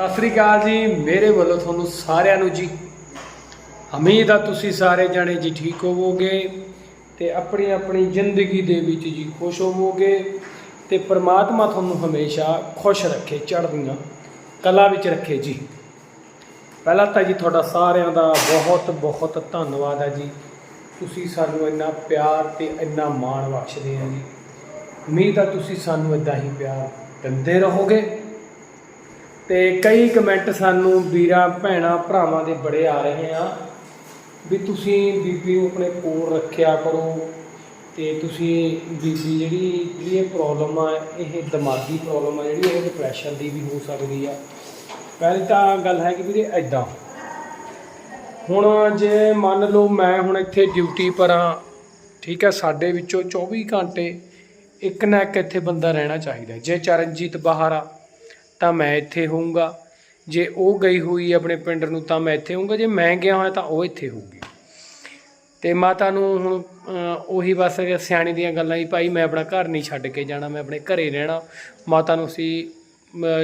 ਸਤਿ ਸ੍ਰੀ ਅਕਾਲ ਜੀ, ਮੇਰੇ ਵੱਲੋਂ ਤੁਹਾਨੂੰ ਸਾਰਿਆਂ ਨੂੰ ਜੀ। ਉਮੀਦ ਆ ਤੁਸੀਂ ਸਾਰੇ ਜਾਣੇ ਜੀ ਠੀਕ ਹੋਵੋਗੇ ਤੇ ਆਪਣੀ ਆਪਣੀ ਜ਼ਿੰਦਗੀ ਦੇ ਵਿੱਚ ਜੀ ਖੁਸ਼ ਹੋਵੋਗੇ ਤੇ ਪ੍ਰਮਾਤਮਾ ਤੁਹਾਨੂੰ ਹਮੇਸ਼ਾ ਖੁਸ਼ ਰੱਖੇ, ਚੜ੍ਹਦੀਆਂ ਕਲਾ ਵਿੱਚ ਰੱਖੇ ਜੀ। ਪਹਿਲਾਂ ਤਾਂ ਜੀ ਤੁਹਾਡਾ ਸਾਰਿਆਂ ਦਾ ਬਹੁਤ ਬਹੁਤ ਧੰਨਵਾਦ ਹੈ ਜੀ। ਤੁਸੀਂ ਸਾਨੂੰ ਇੰਨਾ ਪਿਆਰ ਤੇ ਇੰਨਾ ਮਾਣ ਬਖਸ਼ਦੇ ਆ ਜੀ। ਉਮੀਦ ਆ ਤੁਸੀਂ ਸਾਨੂੰ ਇਦਾਂ ਹੀ ਪਿਆਰ ਦਿੰਦੇ ਰਹੋਗੇ। ਤੇ ਕਈ ਕਮੈਂਟ ਸਾਨੂੰ ਵੀਰਾਂ, ਭੈਣਾਂ, ਭਰਾਵਾਂ ਦੇ ਬੜੇ ਆ ਰਹੇ ਆ ਵੀ ਤੁਸੀਂ ਬੀਬੀ ਨੂੰ ਆਪਣੇ ਕੋਲ ਰੱਖਿਆ ਕਰੋ ਤੇ ਤੁਸੀਂ ਬੀਬੀ ਜਿਹੜੀ ਜਿਹੜੀ ਇਹ ਪ੍ਰੋਬਲਮ ਆ, ਇਹ ਦਿਮਾਗੀ ਪ੍ਰੋਬਲਮ ਆ, ਜਿਹੜੀ ਇਹ ਡਿਪਰੈਸ਼ਨ ਦੀ ਵੀ ਹੋ ਸਕਦੀ ਆ। ਪਹਿਲੀ ਤਾਂ ਗੱਲ ਹੈ ਕਿ ਵੀਰੇ ਐਦਾਂ ਹੁਣ ਜੇ ਮੰਨ ਲਓ ਮੈਂ ਹੁਣ ਇੱਥੇ ਡਿਊਟੀ ਪਰ ਆ ਠੀਕ ਹੈ, ਸਾਡੇ ਵਿੱਚੋਂ 24 ਘੰਟੇ ਇੱਕ ਨਾ ਇੱਕ ਇੱਥੇ ਬੰਦਾ ਰਹਿਣਾ ਚਾਹੀਦਾ ਜੇ ਚਰਨਜੀਤ ਬਾਹਰ ਆ ਤਾਂ ਮੈਂ ਇੱਥੇ ਹੋਊਂਗਾ। ਜੇ ਉਹ ਗਈ ਹੋਈ ਆਪਣੇ ਪਿੰਡ ਨੂੰ ਤਾਂ ਮੈਂ ਇੱਥੇ ਹੋਊਂਗਾ। ਜੇ ਮੈਂ ਗਿਆ ਹੋਇਆ ਤਾਂ ਉਹ ਇੱਥੇ ਹੋਊਗੀ। ਤੇ ਮਾਤਾ ਨੂੰ ਹੁਣ ਉਹੀ ਬਸ ਸਿਆਣੀ ਦੀਆਂ ਗੱਲਾਂ ਹੀ ਭਾਈ, ਮੈਂ ਆਪਣਾ ਘਰ ਨਹੀਂ ਛੱਡ ਕੇ ਜਾਣਾ, ਮੈਂ ਆਪਣੇ ਘਰੇ ਰਹਿਣਾ। ਮਾਤਾ ਨੂੰ ਸੀ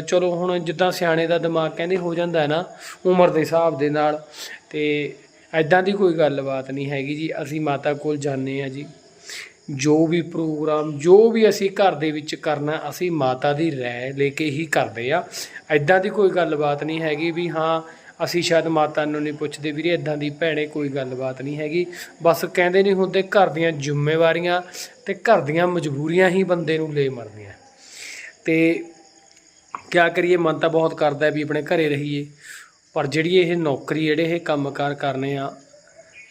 ਚਲੋ ਹੁਣ ਜਿੱਦਾਂ ਸਿਆਣੇ ਦਾ ਦਿਮਾਗ ਕਹਿੰਦੇ ਹੋ ਜਾਂਦਾ ਹੈ ਨਾ, ਉਮਰ ਦੇ ਹਿਸਾਬ ਦੇ ਨਾਲ। ਤੇ ਐਦਾਂ ਦੀ ਕੋਈ ਗੱਲਬਾਤ ਨਹੀਂ ਹੈਗੀ ਜੀ। ਅਸੀਂ ਮਾਤਾ ਕੋਲ ਜਾਂਦੇ ਆ ਜੀ। ਜੋ ਵੀ ਪ੍ਰੋਗਰਾਮ, ਜੋ ਵੀ ਅਸੀਂ ਘਰ ਦੇ ਵਿੱਚ ਕਰਨਾ, ਅਸੀਂ ਮਾਤਾ ਦੀ ਰਾਏ ਲੈ ਕੇ ਹੀ ਕਰਦੇ ਆ। ਐਦਾਂ ਦੀ ਕੋਈ ਗੱਲਬਾਤ ਨਹੀਂ ਹੈਗੀ ਵੀ ਹਾਂ, ਅਸੀਂ ਸ਼ਾਇਦ ਮਾਤਾ ਨੂੰ ਨਹੀਂ ਪੁੱਛਦੇ ਵੀਰੇ ਐਦਾਂ ਦੀ ਭੈਣੇ ਕੋਈ ਗੱਲਬਾਤ ਨਹੀਂ ਹੈਗੀ। ਬਸ ਕਹਿੰਦੇ ਨਹੀਂ ਹੁੰਦੇ ਘਰ ਦੀਆਂ ਜ਼ਿੰਮੇਵਾਰੀਆਂ ਤੇ ਘਰ ਦੀਆਂ ਮਜਬੂਰੀਆਂ ਹੀ ਬੰਦੇ ਨੂੰ ਲੈ ਮਰਦੀਆਂ। ਤੇ ਕਿਆ ਕਰੀਏ, ਮਨ ਤਾਂ ਬਹੁਤ ਕਰਦਾ ਵੀ ਆਪਣੇ ਘਰੇ ਰਹੀਏ। ਪਰ ਜਿਹੜੀ ਇਹ ਨੌਕਰੀ, ਜਿਹੜੇ ਇਹ ਕੰਮਕਾਰ ਕਰਨੇ ਆ,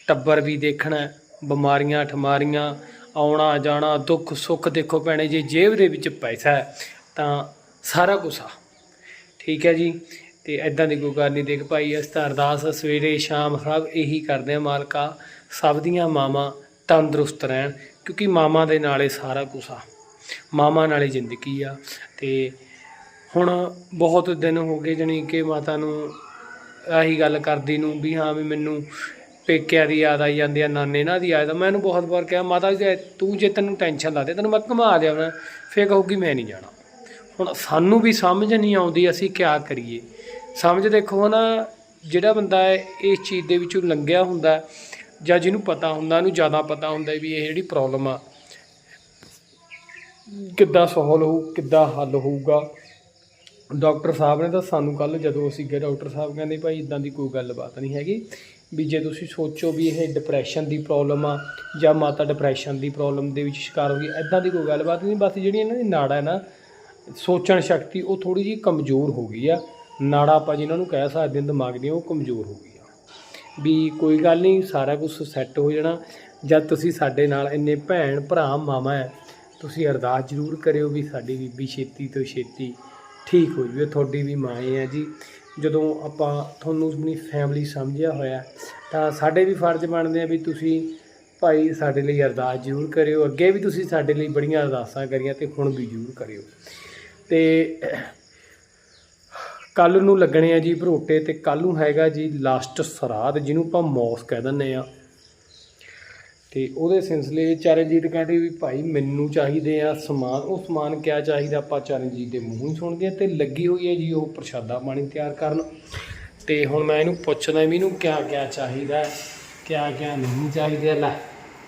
ਟੱਬਰ ਵੀ ਦੇਖਣਾ, ਬਿਮਾਰੀਆਂ, ਠਮਾਰੀਆਂ ਆਉਣਾ, ਜਾਣਾ, ਦੁੱਖ, ਸੁੱਖ ਦੇਖੋ ਭੈਣੇ ਜੇ, ਜੇਬ ਦੇ ਵਿੱਚ ਪੈਸਾ ਹੈ, ਤਾਂ ਸਾਰਾ ਕੁਛ ਆ। ਠੀਕ ਹੈ ਜੀ? ਤੇ ਐਦਾਂ ਦੀ ਕੋਈ ਗੱਲ ਨਹੀਂ, ਦੇਖ ਭਾਈ, ਅਸੀਂ ਤਾਂ ਅਰਦਾਸ ਸਵੇਰੇ, ਸ਼ਾਮ ਸਭ ਇਹੀ ਕਰਦੇ ਆ ਮਾਲਕਾ, ਸਭ ਦੀਆਂ ਮਾਵਾਂ ਤੰਦਰੁਸਤ ਰਹਿਣ, ਕਿਉਂਕਿ ਮਾਵਾਂ ਦੇ ਨਾਲੇ ਸਾਰਾ ਕੁਛ ਆ। ਮਾਵਾਂ ਨਾਲੇ ਜ਼ਿੰਦਗੀ ਆ। ਤੇ ਹੁਣ ਬਹੁਤ ਦਿਨ ਹੋ ਗਏ ਜਣੀ ਕਿ ਮਾਤਾ ਨੂੰ ਆਹੀ ਗੱਲ ਕਰਦੀ ਨੂੰ ਵੀ ਹਾਂ ਵੀ ਮੈਨੂੰ ਪੇਕਿਆਂ ਦੀ ਯਾਦ ਆਈ ਜਾਂਦੀ ਆ, ਨਾਨੇ ਨਾਲ ਦੀ ਯਾਦ ਆ। ਮੈਂ ਇਹਨੂੰ ਬਹੁਤ ਵਾਰ ਕਿਹਾ, ਮਾਤਾ ਜੀ, ਤੂੰ ਜੇ ਤੈਨੂੰ ਟੈਨਸ਼ਨ ਲੱਗਦੀ ਤੈਨੂੰ ਮੈਂ ਘੁਮਾ ਲਿਆਉਣਾ ਫੇਰ ਕਹੂਗੀ ਮੈਂ ਨਹੀਂ ਜਾਣਾ। ਹੁਣ ਸਾਨੂੰ ਵੀ ਸਮਝ ਨਹੀਂ ਆਉਂਦੀ ਅਸੀਂ ਕਿਆ ਕਰੀਏ। ਸਮਝ ਦੇਖੋ ਨਾ, ਜਿਹੜਾ ਬੰਦਾ ਇਸ ਚੀਜ਼ ਦੇ ਵਿੱਚੋਂ ਲੰਘਿਆ ਹੁੰਦਾ, ਜਾਂ ਜਿਹਨੂੰ ਪਤਾ ਹੁੰਦਾ, ਉਹਨੂੰ ਜ਼ਿਆਦਾ ਪਤਾ ਹੁੰਦਾ ਵੀ ਇਹ ਜਿਹੜੀ ਪ੍ਰੋਬਲਮ ਆ, ਕਿੱਦਾਂ ਸੋਲਵ ਹੋਊ, ਕਿੱਦਾਂ ਹੱਲ ਹੋਊਗਾ। ਡਾਕਟਰ ਸਾਹਿਬ ਨੇ ਤਾਂ ਸਾਨੂੰ ਕੱਲ ਜਦੋਂ ਅਸੀਂ ਗਏ, ਡਾਕਟਰ ਸਾਹਿਬ ਕਹਿੰਦੇ, ਭਾਈ ਇਦਾਂ ਦੀ ਕੋਈ ਗੱਲਬਾਤ ਨਹੀਂ ਹੈਗੀ। ਵੀ ਜੇ ਤੁਸੀਂ ਸੋਚੋ ਵੀ ਇਹ ਡਿਪਰੈਸ਼ਨ ਦੀ ਪ੍ਰੋਬਲਮ ਆ ਜਾਂ ਮਾਤਾ ਡਿਪਰੈਸ਼ਨ ਦੀ ਪ੍ਰੋਬਲਮ ਦੇ ਵਿੱਚ ਸ਼ਿਕਾਰ ਹੋ ਗਈ ਇਦਾਂ ਦੀ ਕੋਈ ਗੱਲਬਾਤ ਨਹੀਂ, ਬਸ ਜਿਹੜੀ ਇਹਨਾਂ ਦੀ ਨਾੜਾ ਹੈ ਨਾ, ਸੋਚਣ ਸ਼ਕਤੀ ਉਹ ਥੋੜੀ ਜਿਹੀ ਕਮਜ਼ੋਰ ਹੋ ਗਈ ਆ। ਨਾੜਾ ਆਪਾਂ ਜਿਹਨਾਂ ਨੂੰ ਕਹਿ ਸਕਦੇ ਹਾਂ, ਦਿਮਾਗ ਦੀ ਉਹ ਕਮਜ਼ੋਰ ਹੋ ਗਈ ਆ ਵੀ ਕੋਈ ਗੱਲ ਨਹੀਂ, ਸਾਰਾ ਕੁਝ ਸੈੱਟ ਹੋ ਜਾਣਾ। ਜਦ ਤੁਸੀਂ ਸਾਡੇ ਨਾਲ ਇੰਨੇ ਭੈਣ ਭਰਾ, ਮਾਮਾ ਹੈ, ਤੁਸੀਂ ਅਰਦਾਸ ਜ਼ਰੂਰ ਕਰਿਓ ਵੀ ਸਾਡੀ ਬੀਬੀ ਛੇਤੀ ਤੋਂ ਛੇਤੀ ਠੀਕ ਹੋ ਜਵੇ, ਤੁਹਾਡੀ ਵੀ ਮਾਂ ਹੈ ਜੀ। ਜਦੋਂ ਆਪਾਂ ਤੁਹਾਨੂੰ ਆਪਣੀ ਫੈਮਿਲੀ ਸਮਝਿਆ ਹੋਇਆ, ਤਾਂ ਸਾਡੇ ਵੀ ਫਰਜ਼ ਬਣਦੇ ਆ ਵੀ ਤੁਸੀਂ ਭਾਈ ਸਾਡੇ ਲਈ ਅਰਦਾਸ ਜ਼ਰੂਰ ਕਰਿਓ, ਅੱਗੇ ਵੀ ਤੁਸੀਂ ਸਾਡੇ ਲਈ ਬੜੀਆਂ ਅਰਦਾਸਾਂ ਕਰੀਆਂ ਤੇ ਹੁਣ ਵੀ ਜ਼ਰੂਰ ਕਰਿਓ। ਤੇ ਕੱਲ ਨੂੰ ਲੱਗਣੇ ਆ ਜੀ ਭਰੋਟੇ ਤੇ ਕੱਲ ਨੂੰ ਹੈਗਾ ਜੀ ਲਾਸਟ ਸਰਾਧ, ਜਿਹਨੂੰ ਆਪਾਂ ਮੌਸ ਕਹਿ ਦਿੰਦੇ ਆ। ਤੇ ਉਹਦੇ ਸਿਲਸਿਲੇ 'ਚ ਚਰਨਜੀਤ ਕਹਿੰਦੇ ਵੀ ਭਾਈ ਮੈਨੂੰ ਚਾਹੀਦੇ ਆ, ਸਮਾਨ, ਉਹ ਸਮਾਨ ਕਿਆ ਚਾਹੀਦਾ? ਆਪਾਂ ਚਰਨਜੀਤ ਦੇ ਮੂੰਹੋਂ ਹੀ ਸੁਣਦੇ ਆ ਤੇ ਲੱਗੀ ਹੋਈ ਹੈ ਜੀ ਉਹ ਪ੍ਰਸ਼ਾਦਾ ਪਾਣੀ ਤਿਆਰ ਕਰਨ। ਤੇ ਹੁਣ ਮੈਂ ਇਹਨੂੰ ਪੁੱਛਦਾ ਵੀ ਇਹਨੂੰ ਕਿਆ ਕਿਆ ਚਾਹੀਦਾ ਕਿਆ ਕਿਆ ਨਹੀਂ ਚਾਹੀਦਾ? ਲੈ,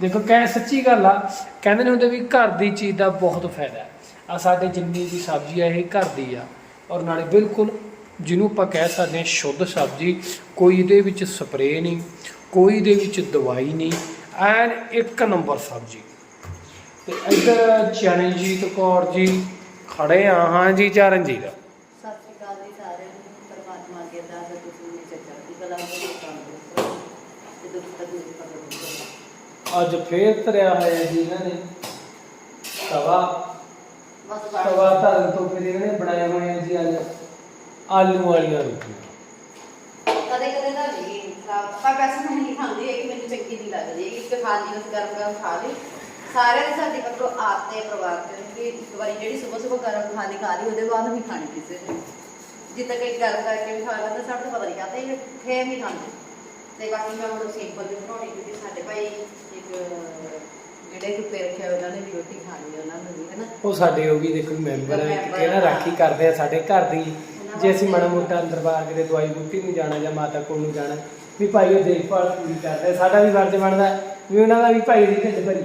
ਦੇਖੋ, ਕਹਿ ਸੱਚੀ ਗੱਲ ਆ, ਕਹਿੰਦੇ ਨੇ ਹੁੰਦੇ ਵੀ ਘਰ ਦੀ ਚੀਜ਼ ਦਾ ਬਹੁਤ ਫਾਇਦਾ ਆ ਸਾਡੇ ਜਿੰਨੀ ਵੀ ਸਬਜ਼ੀ ਆ, ਇਹ ਘਰ ਦੀ ਆ। ਔਰ ਨਾਲੇ ਬਿਲਕੁਲ ਜਿਹਨੂੰ ਆਪਾਂ ਕਹਿ ਸਕਦੇ ਹਾਂ ਸ਼ੁੱਧ ਸਬਜ਼ੀ, ਕੋਈ ਇਹਦੇ ਵਿੱਚ ਸਪਰੇਅ ਨਹੀਂ, ਕੋਈ ਇਹਦੇ ਵਿੱਚ ਦਵਾਈ ਨਹੀਂ ਐਨ ਇੱਕ ਨੰਬਰ ਸਬਜ਼ੀ ਤੇ ਇੱਧਰ ਚਰਨਜੀਤ ਕੌਰ ਜੀ ਖੜੇ ਆ। ਹਾਂ ਜੀ ਚਰਨਜੀਤ। ਸਤਿ ਸ਼੍ਰੀ ਅਕਾਲ ਜੀ ਸਾਰਿਆਂ ਨੂੰ। ਪਰਮਾਤਮਾ ਅੱਗੇ ਅਰਦਾਸ ਹੈ ਤੁਸੀਂ ਮੇਰੇ ਚੜ੍ਹਦੀ ਕਲਾ ਵਿੱਚ ਤੰਦਰੁਸਤ ਰਹੋ। ਤੇ ਦੁੱਖ ਤਕਲੀਫ ਤੋਂ ਅੱਜ ਫੇਰ ਤਰਿਆ ਹੋਇਆ ਜੀ ਇਹਨਾਂ ਨੇ। ਤਵਾ। ਤਵਾ ਧਰਨ ਤੋਂ ਫਿਰ ਇਹਨਾਂ ਨੇ ਬਣਾਏ ਹੋਏ ਆ ਜੀ ਅੱਜ। ਆਲੂ ਵਾਲੀਆਂ ਰੋਟੀਆਂ। ਕਦੇ ਕਦੇ ਤਾਂ ਪਰ ਵੈਸੇ ਮੈਂ ਨਹੀਂ ਖਾਂਦੀ ਇਹ ਕਿ ਮੈਨੂੰ ਚੰਗੀ ਨਹੀਂ ਲੱਗਦੀ ਇਹ ਕਿ ਖਾ ਲਈ ਉਸ ਗਰਮ ਗਰਮ ਖਾ ਲਈ। ਸਾਰਿਆਂ ਦੀ ਸਾਡੀ ਆਦਤ ਹੈ ਪਰਿਵਾਰ ਚ ਕਿ ਇੱਕ ਵਾਰੀ ਜਿਹੜੀ ਸਵੇਰ ਸਵੇਰ ਗਰਮ ਖਾਣੀ ਖਾ ਲਈ ਉਹਦੇ ਬਾਅਦ ਨਹੀਂ ਖਾਣੀ ਕਿਸੇ ਨੇ। ਜਿੱਦਾਂ ਕਿ ਗਰਮ ਕਰਕੇ ਵੀ ਖਾ ਲੈਂਦਾ ਸਾਡੇ ਤੋਂ ਪਤਾ ਨਹੀਂ ਖਾਤੇ ਇਹ ਫੇਰ ਨਹੀਂ ਖਾਂਦੇ। ਤੇ ਬਾਕੀ ਮੈਂ ਹੁਣ ਸਿੰਪਲ ਜਿਹੀ ਬਣਾਉਣੀ ਕਿਉਂਕਿ ਸਾਡੇ ਭਾਈ ਇੱਕ ਜਿਹੜੇ ਰੱਖੇ ਹੋਏ ਉਹਨਾਂ ਨੇ ਵੀ ਰੋਟੀ ਖਾਣੀ ਉਹਨਾਂ ਨੂੰ ਵੀ ਹੈ ਨਾ ਉਹ ਸਾਡੇ ਉਹ ਵੀ ਦੇਖੋ ਮੈਂਬਰ ਹੈ ਮੈਂਬਰ ਕਿ ਨਾ ਹਾਂ। ਰਾਖੀ ਕਰਦੇ ਆ ਸਾਡੇ ਘਰ ਦੀ। ਜੇ ਅਸੀਂ ਮਾੜਾ ਮੋਟਾ ਅੰਦਰ ਬਾਹਰ ਕਿਤੇ ਦਵਾਈ ਬੂਟੀ ਨੂੰ ਜਾਣਾ ਜਾਂ ਮਾਤਾ ਕੋਲ ਨੂੰ ਜਾਣਾ ਵੀ ਭਾਈ ਉਹ ਦੇਖਭਾਲ ਪੂਰੀ ਕਰਦੇ ਸਾਡਾ ਵੀ ਫਰਜ਼ ਬਣਦਾ ਵੀ ਉਹਨਾਂ ਦਾ ਵੀ ਭਾਈ ਦੀ ਢਿੱਡ ਭਰੀ।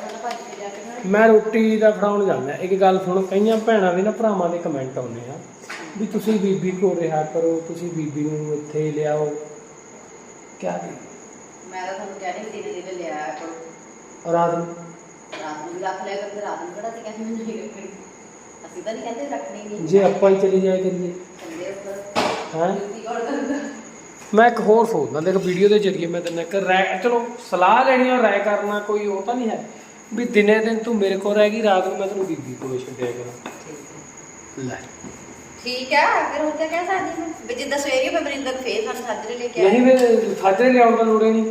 ਕੇ ਕੇ ਮੈਂ ਰੋਟੀ ਦਾ ਫੜਾਉਣ ਜਾਂਦਾ। ਇੱਕ ਗੱਲ ਸੁਣੋ ਕਈਆਂ ਭੈਣਾਂ ਦੇ ਨਾ ਭਰਾਵਾਂ ਦੇ ਕਮੈਂਟ ਆਉਂਦੇ ਆ ਵੀ ਤੁਸੀਂ ਬੀਬੀ ਕੋਲ ਰਿਹਾ ਕਰੋ ਤੁਸੀਂ ਬੀਬੀ ਨੂੰ ਇੱਥੇ ਲਿਆਓ। ਕਿਆ ਦੀ ਮੈਂ ਤਾਂ ਤੁਹਾਨੂੰ ਕਹਿ ਰਹੀ ਦਿਨੇ ਦਿਨੇ ਲਿਆ ਕਰੋ। ਰਾਤ ਨੂੰ। ਰਾਤ ਨੂੰ ਰੱਖ ਲਿਆ ਕਰਦੇ ਰਾਤ ਨੂੰ ਕਿਹੜਾ ਤੇ ਕਹਿੰਦੇ ਨਹੀਂ ਰੱਖਣੀ ਅਸੀਂ ਤਾਂ ਨਹੀਂ ਕਹਿੰਦੇ ਰੱਖਣੀ ਨਹੀਂ ਜੇ ਆਪਾਂ ਹੀ ਚਲੇ ਜਾਇਆ ਕਰੀਏ। ਕਹਿੰਦੇ ਉੱਪਰ ਹੈਂ। ਮੈਂ ਇੱਕ ਹੋਰ ਸੋਚਦਾ ਦੇਖ ਵੀਡੀਓ ਦੇ ਜ਼ਰੀਏ ਮੈਂ ਤੈਨੂੰ ਇੱਕ ਰਾਏ ਚਲੋ ਸਲਾਹ ਲੈਣੀ ਔਰ ਰਾਏ ਕਰਨਾ ਕੋਈ ਉਹ ਤਾਂ ਨਹੀਂ ਹੈ। ਵੀ ਦਿਨੇ ਦਿਨ ਤੂੰ ਮੇਰੇ ਕੋਲ ਰਹਿ ਗਈ ਰਾਤ ਨੂੰ ਮੈਂ ਤੈਨੂੰ ਬੀਬੀ ਕੋਲ ਛੱਡਿਆ ਕਰਾਂ। ਲੈ। ਠੀਕ ਹੈ ਫਿਰ ਹੁਣ ਕਿਆ ਕਹਿ ਸਕਦੀ ਮੈਂ ਵੀ ਜਿੱਦਾਂ ਸਵੇਰੇ ਮੈਂ ਬਰਿੰਦਰ ਨੂੰ ਫੇਰ ਸਾਨੂੰ ਸਾਜਰੇ ਲੈ ਕੇ ਆਈ ਨਹੀਂ ਮੈਂ ਸਾਜਰੇ ਲਿਆਉਣ ਦਾ ਲੋੜ ਹੀ ਨਹੀਂ।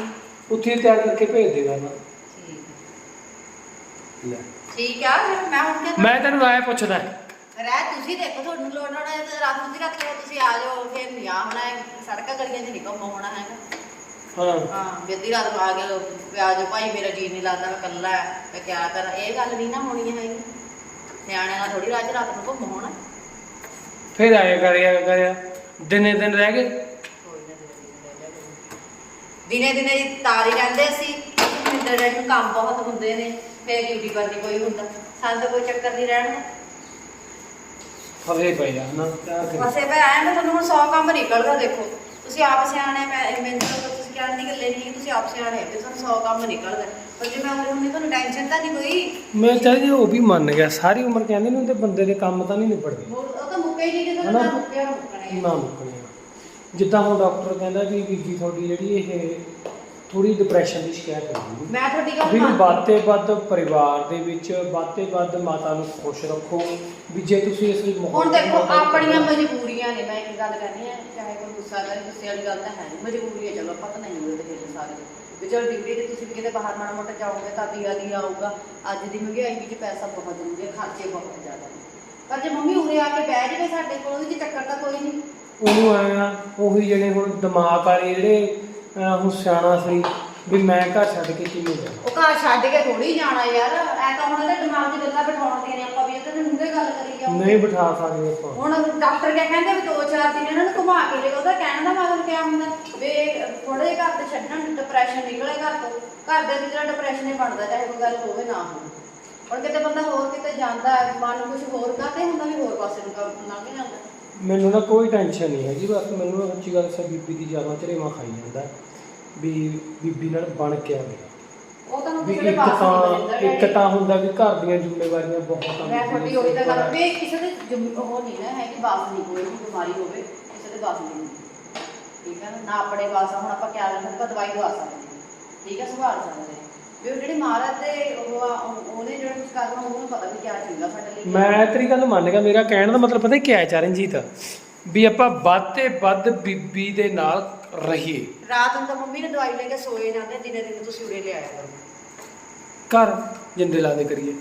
ਉੱਥੇ ਹੀ ਤਿਆਰ ਕਰਕੇ ਭੇਜ ਦੇਗਾ ਨਾ ਠੀਕ ਲੈ। ਠੀਕ ਆ ਫਿਰ ਮੈਂ ਹੁਣ ਕਿਆ ਮੈਂ ਤੈਨੂੰ ਰਾਏ ਪੁੱਛਦਾ। ਰਹਿ ਤੁਸੀਂ ਦੇਖੋ ਤੁਹਾਨੂੰ ਲੋੜ ਹੋਣਾ ਹੈ ਤਾਂ ਰਾਤ ਨੂੰ ਦੀ ਰੱਖ ਲਿਓ ਤੁਸੀਂ ਆ ਜਾਓ ਫਿਰ ਨਹੀਂ ਆ ਹੋਣਾ ਹੈ ਸੜਕਾਂ ਗਲੀਆਂ 'ਚ ਨਹੀਂ ਹੋਣਾ ਹੈਗਾ ਹਾਂ। ਹਾਂ। ਵੀ ਅੱਧੀ ਰਾਤ ਨੂੰ ਆ ਗਏ ਜਾਓ ਭਾਈ ਮੇਰਾ ਜੀ ਨਹੀਂ ਲੱਗਦਾ ਮੈਂ ਇਕੱਲਾ ਹੈ ਮੈਂ ਕਿਆ ਕਰਾਂ ਇਹ ਗੱਲ ਨਹੀਂ ਨਾ ਹੋਣੀ ਹੈਗੀ। ਨਿਆਣਿਆਂ ਨਾਲ ਥੋੜੀ ਰਾਤ ਰਾਤ ਨੂੰ ਘੁੰਮ ਹੋਣਾ ਫਿਰ ਆਇਆ ਕਰਿਆ ਕਰਿਆ ਦਿਨੇ ਦਿਨ ਰਹਿ ਗਏ? ਦਿਨੇ ਦਿਨੇ ਜੀ ਤਾਰ ਰਹਿੰਦੇ ਸੀ। ਮਿੰਦਰ ਡੈਡੀ ਨੂੰ ਕੰਮ ਬਹੁਤ ਹੁੰਦੇ ਨੇ ਫਿਰ ਡਿਊਟੀ ਪਰ ਨਹੀਂ ਕੋਈ ਹੁੰਦਾ। ਸਾਨੂੰ ਤਾਂ ਕੋਈ ਚੱਕਰ ਨਹੀਂ ਰਹਿਣ ਫਸੇ ਪਏ ਆ ਹਨਾ? ਕਿਆ ਕਰੀਏ? ਵਸੇ ਪਏ ਆਏ ਮੈਂ ਤੁਹਾਨੂੰ ਹੁਣ 100 ਕੰਮ ਨਿਕਲਦਾ ਦੇਖੋ। ਤੁਸੀਂ ਆਪ ਸਿਆਣੇ ਮੈਂ ਮੈਨੂੰ ਤਾਂ ਤੁਸੀਂ ਕਹਿਣ ਦੀ ਗੱਲੇ ਨਹੀਂ ਤੁਸੀਂ ਆਪ ਸਿਆਣੇ ਹੋ ਤੁਹਾਨੂੰ 100 ਕੰਮ ਨਿਕਲਦਾ। ਪਰ ਜੇ ਮੈਂ ਤੁਹਾਨੂੰ ਟੈਨਸ਼ਨ ਤਾਂ ਨਹੀਂ ਕੋਈ? ਮੈਂ ਚਾਹੀਦੀ ਉਹ ਵੀ ਮੰਨ ਗਿਆ। ਸਾਰੀ ਉਮਰ ਕਹਿੰਦੇ ਨੇ ਉਹਦੇ ਬੰਦੇ ਦੇ ਕੰਮ ਤਾਂ ਨਹੀਂ ਨਿਬੜਦੇ। ਉਹ ਤਾਂ ਮੁੱਕੇ ਹੀ ਨਹੀਂ ਜਦੋਂ ਹਨਾ? ਨਾ ਮੁੱਕਿਆ ਮੁੱਕਣੇ ਨਾ ਮੁੱਕਣੇ। ਜਿੱਦਾਂ ਹੁਣ ਡਾਕਟਰ ਕਹਿੰਦਾ ਵੀ ਬੀਬੀ ਤੁਹਾਡੀ ਜਿਹੜੀ ਇਹ ਥੋੜੀ ਡਿਪਰੈਸ਼ਨ ਦੀ ਸ਼ਿਕਾਇਤ ਹੈ ਮੈਂ ਤੁਹਾਡੀ ਗੱਲ ਵੀ ਮੰਨਦੀ ਬਾਤੇ ਵੱਧ ਪਰਿਵਾਰ ਦੇ ਵਿੱਚ ਬਾਤੇ ਵੱਧ ਮਾਤਾ ਨੂੰ ਖੁਸ਼ ਰੱਖੋ। ਵੀ ਜੇ ਤੁਸੀਂ ਇਸ ਵਿੱਚ ਮੁਹੱਬਤ ਹੁਣ ਦੇਖੋ ਨਾਲ ਆਪਣੀਆਂ ਮਜਬੂਰੀਆਂ ਨੇ ਮੈਂ ਇੱਕ ਗੱਲ ਕਰਨੀ ਹੈ ਚਾਹੇ ਕੋਈ ਗੁੱਸਾ ਕਰੇ ਗੁੱਸੇ ਵਾਲੀ ਗੱਲ ਤਾਂ ਹੈ ਨਹੀਂ। ਮਜਬੂਰੀ ਹੈ ਚਲੋ ਆਪਾਂ ਤਾਂ ਨਹੀਂ ਮਿਲਦੇ ਫਿਰ ਸਾਰੇ। ਵੀ ਚਲੋ ਡਿਊਟੀ ਤੇ ਤੁਸੀਂ ਵੀ ਕਿਤੇ ਬਾਹਰ ਮਾੜਾ ਮੋਟਾ ਜਾਓਗੇ ਤਾਂ ਦੀਆ ਦੀ ਆਊਗਾ। ਅੱਜ ਦੀ ਮਹਿੰਗਾਈ ਵਿੱਚ ਪੈਸਾ ਬਹੁਤ ਜ਼ਰੂਰੀ ਹੈ ਖਰਚੇ ਬਹੁਤ ਜ਼ਿਆਦਾ ਨੇ। ਪਰ ਜੇ ਮੰਮੀ ਉਰੇ ਆ ਕੇ ਬਹਿ ਜਾਵੇ ਸਾਡੇ ਕੋਲ ਉਹਦੇ ਚ ਚੱਕਰ ਤਾਂ ਕੋਈ ਨਹੀਂ। ਉਹਨੂੰ ਆਇਆ ਉਹੀ ਜਿਹੜੇ ਹੁਣ ਦਿਮਾਗ ਵਾਲੇ ਜਿਹੜੇ ਹੁਣ ਸਿਆਣਾ ਸੀ ਵੀ ਮੈਂ ਘਰ ਛੱਡ ਕੇ ਕਿਵੇਂ ਜਾਣਾ ਉਹ ਘਰ ਛੱਡ ਕੇ ਥੋੜੀ ਜਾਣਾ ਯਾਰ। ਐ ਤਾਂ ਹੁਣ ਇਹਦੇ ਦਿਮਾਗ 'ਚ ਗੱਲਾਂ ਬਿਠਾਉਣਦੀਆਂ ਨੇ ਆਪਾਂ ਵੀ ਇਹਦੇ ਨਾਲ ਮੂਹਰੇ ਗੱਲ ਕਰੀ ਜਾਓ। ਨਹੀਂ ਬਿਠਾ ਸਕਦੇ ਆਪਾਂ। ਹੁਣ ਡਾਕਟਰ ਕਿਆ ਕਹਿੰਦੇ ਵੀ ਦੋ ਚਾਰ ਦਿਨ ਇਹਨਾਂ ਨੂੰ ਘੁਮਾ ਕੇ ਲਿਓ ਉਹਦਾ ਕਹਿਣ ਦਾ ਮਤਲਬ ਕਿਆ ਹੁੰਦਾ? ਵੀ ਥੋੜੇ ਜਿਹੇ ਘਰ ਤੇ ਛੱਡਣ ਡਿਪਰੈਸ਼ਨ ਨਿਕਲੇ ਘਰ ਤੋਂ। ਘਰ ਦੇ ਵਿੱਚ ਡਿਪਰੈਸ਼ਨ ਹੀ ਬਣਦਾ ਚਾਹੇ ਕੋਈ ਗੱਲ ਹੋਵੇ ਨਾ ਹੋਵੇ। ਹੁਣ ਕਿਤੇ ਬੰਦਾ ਹੋਰ ਕਿਤੇ ਜਾਂਦਾ ਹੈ ਮਨ ਨੂੰ ਕੁਝ ਹੋਰ ਕਾਤੇ ਹੁੰਦਾ ਵੀ ਹੋਰ ਪਾਸੇ ਨੂੰ ਲੰਘ ਜਾਂਦਾ। ਮੈਨੂੰ ਨਾ ਕੋਈ ਟੈਨਸ਼ਨ ਨਹੀਂ ਹੈਗੀ ਬਸ ਮੈਨੂੰ ਨਾ ਸੱਚੀ ਗੱਲ ਸੇ ਬੀਬੀ ਦੀ ਜ਼ਿਆਦਾ ਧਰੇਵਾ ਖਾਈ ਜਾਂਦਾ ਵੀ ਬੀਬੀ ਨਾਲ ਬਣ ਕੇ ਆਵੇ। ਉਹ ਤਾਂ ਵੀ ਕਿਸੇ ਦੇ ਇੱਕ ਪਾਸ ਤਾਂ ਨਹੀਂ ਮਿਲਦਾ ਇੱਕ ਤਾਂ ਹੁੰਦਾ ਵੀ ਘਰ ਦੀਆਂ ਜ਼ਿੰਮੇਵਾਰੀਆਂ ਬਹੁਤ ਮੈਂ ਆਉਂਦੀਆਂ ਤੁਹਾਡੀ ਉਹੀ ਤਾਂ ਗੱਲ ਵੀ ਕਿਸੇ ਦੇ ਜਮ- ਉਹ ਨਹੀਂ ਨਾ ਹੈ ਕਿ ਬਾਸ ਨਹੀਂ ਕੋਈ ਵੀ ਬਿਮਾਰੀ ਹੋਵੇ ਕਿਸੇ ਦੇ ਬਾਸ ਨਹੀਂ ਹੁੰਦੀ ਠੀਕ ਹੈ ਨਾ? ਨਾ ਆਪਣੇ ਬਾਸ ਆ, ਹੁਣ ਆਪਾਂ ਕਿਆ ਲੈਣਾ ਆਪਾਂ ਦਵਾਈ ਦਵਾ ਸਕਦੇ ਹਾਂ। ਠੀਕ ਹੈ ਸੰਭਾਲ ਸਕਦੇ ਹਾਂ। ਵੀ ਉਹ ਜਿਹੜੀ ਮਹਾਰਾਜ ਤੇ ਉਹ ਆ, ਉਹ- ਉਹਨੇ ਜਿਹੜਾ ਕੁਝ ਕਰਨਾ ਉਹਨੂੰ ਪਤਾ ਵੀ ਕਿਆ ਆ ਸਾਡੇ ਲਈ। ਮੈਂ ਤੇਰੀ ਗੱਲ ਮੰਨ ਗਿਆ ਮੇਰਾ ਕਹਿਣ ਦਾ ਮਤਲਬ ਪਤਾ ਕੀ ਹੈ ਚਰਨਜੀਤ? ਵੀ ਆਪਾਂ ਵੱਧ ਤੇ ਵੱਧ ਬੀਬੀ ਦੇ ਨਾਲ ਰਹੀਏ। ਰਾਤ ਨੂੰ ਤਾਂ ਮੰਮੀ ਨੇ ਦਵਾਈ ਲੈ ਕੇ ਸੋਏ ਜਾਂਦੇ ਦਿਨੇ ਦਿਨੇ ਤੁਸੀਂ ਉਰੇ ਲਿਆਇਆ ਕਰੋ। ਘਰ ਜਿੰਦੇ ਲਾ ਦੇ ਕਰੀਏ।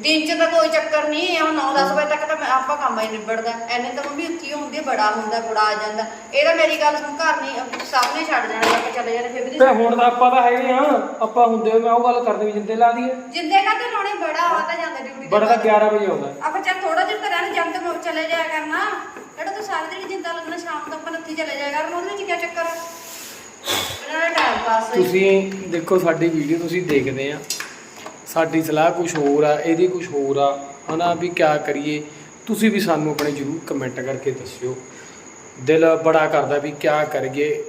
ਦਿਨ ਚ ਤਾਂ ਕੋਈ ਚੱਕਰ ਨਹੀਂ ਹੁਣ 9-10 ਵਜੇ ਤੱਕ ਤਾਂ ਮੈਂ- ਆਪਾਂ ਕੰਮ ਹੀ ਨਿਬੜਦਾ। ਐਨੇ ਤਾਂ ਮੰਮੀ ਉੱਚੀ ਹੁੰਦੀ ਬੜਾ ਹੁੰਦਾ ਬੁੜਾ ਆ ਜਾਂਦਾ। ਇਹ ਤਾਂ ਮੇਰੀ ਗੱਲ ਸੁਣ ਘਰ ਨਹੀਂ ਸਾਹਮਣੇ ਛੱਡ ਜਾਣਾ ਆਪਾਂ ਚਲੇ ਜਾਣਾ ਫਿਰ ਵੀ ਤੇ ਹੁਣ ਤਾਂ ਆਪਾਂ ਤਾਂ ਹੈਗੇ ਆ ਆਪਾਂ ਹੁੰਦੇ ਹੋਏ ਮੈਂ ਉਹ ਗੱਲ ਕਰਦੇ ਵੀ ਜਿੰਦੇ ਲਾ ਦਈਏ। ਜਿੰਦੇ ਕਾ ਤੇ ਲਾਉਣੇ ਬੜਾ ਆ ਤਾਂ ਜਾਂਦਾ ਡਿਊਟੀ ਬੜਾ ਤਾਂ 11 ਵਜੇ ਆਉਂਦਾ। ਆਪਾਂ ਚੱਲ ਥੋੜਾ ਜਿਹਾ ਤਾਂ ਰਹਿਣ ਜੰਮ ਤੇ ਚਲੇ ਜਾਇਆ ਕਰਨਾ। ਜਿਹੜਾ ਤੂੰ ਸਾਰੀ ਦਿਨ ਜਿੰਦਾ ਲੱਗਣਾ ਸ਼ਾਮ ਤੱਕ ਆਪਾਂ ਉੱਥੇ ਚਲੇ ਜਾਇਆ ਕਰਨਾ ਉਹਦੇ ਵਿੱਚ ਕੀ ਚੱਕਰ ਆ? ਇਹਨਾਂ ਦਾ ਟਾਈਮ ਪਾਸ ਹੈ ਤੁਸੀਂ ਦੇਖੋ ਸਾਡੀ ਵੀਡੀਓ ਤੁਸੀਂ ਦੇਖਦੇ ਆ। ਸਾਡੀ ਸਲਾਹ ਕੁਝ ਹੋਰ ਆ, ਇਹਦੀ ਕੁਝ ਹੋਰ ਆ। ਹਨਾ ਵੀ ਕਿਆ ਕਰੀਏ? ਤੁਸੀਂ ਵੀ ਸਾਨੂੰ ਆਪਣੇ ਜਰੂਰ ਕਮੈਂਟ ਕਰਕੇ ਦੱਸਿਓ। ਦਿਲ ਬੜਾ ਕਰਦਾ ਵੀ ਕਿਆ ਕਰੀਏ।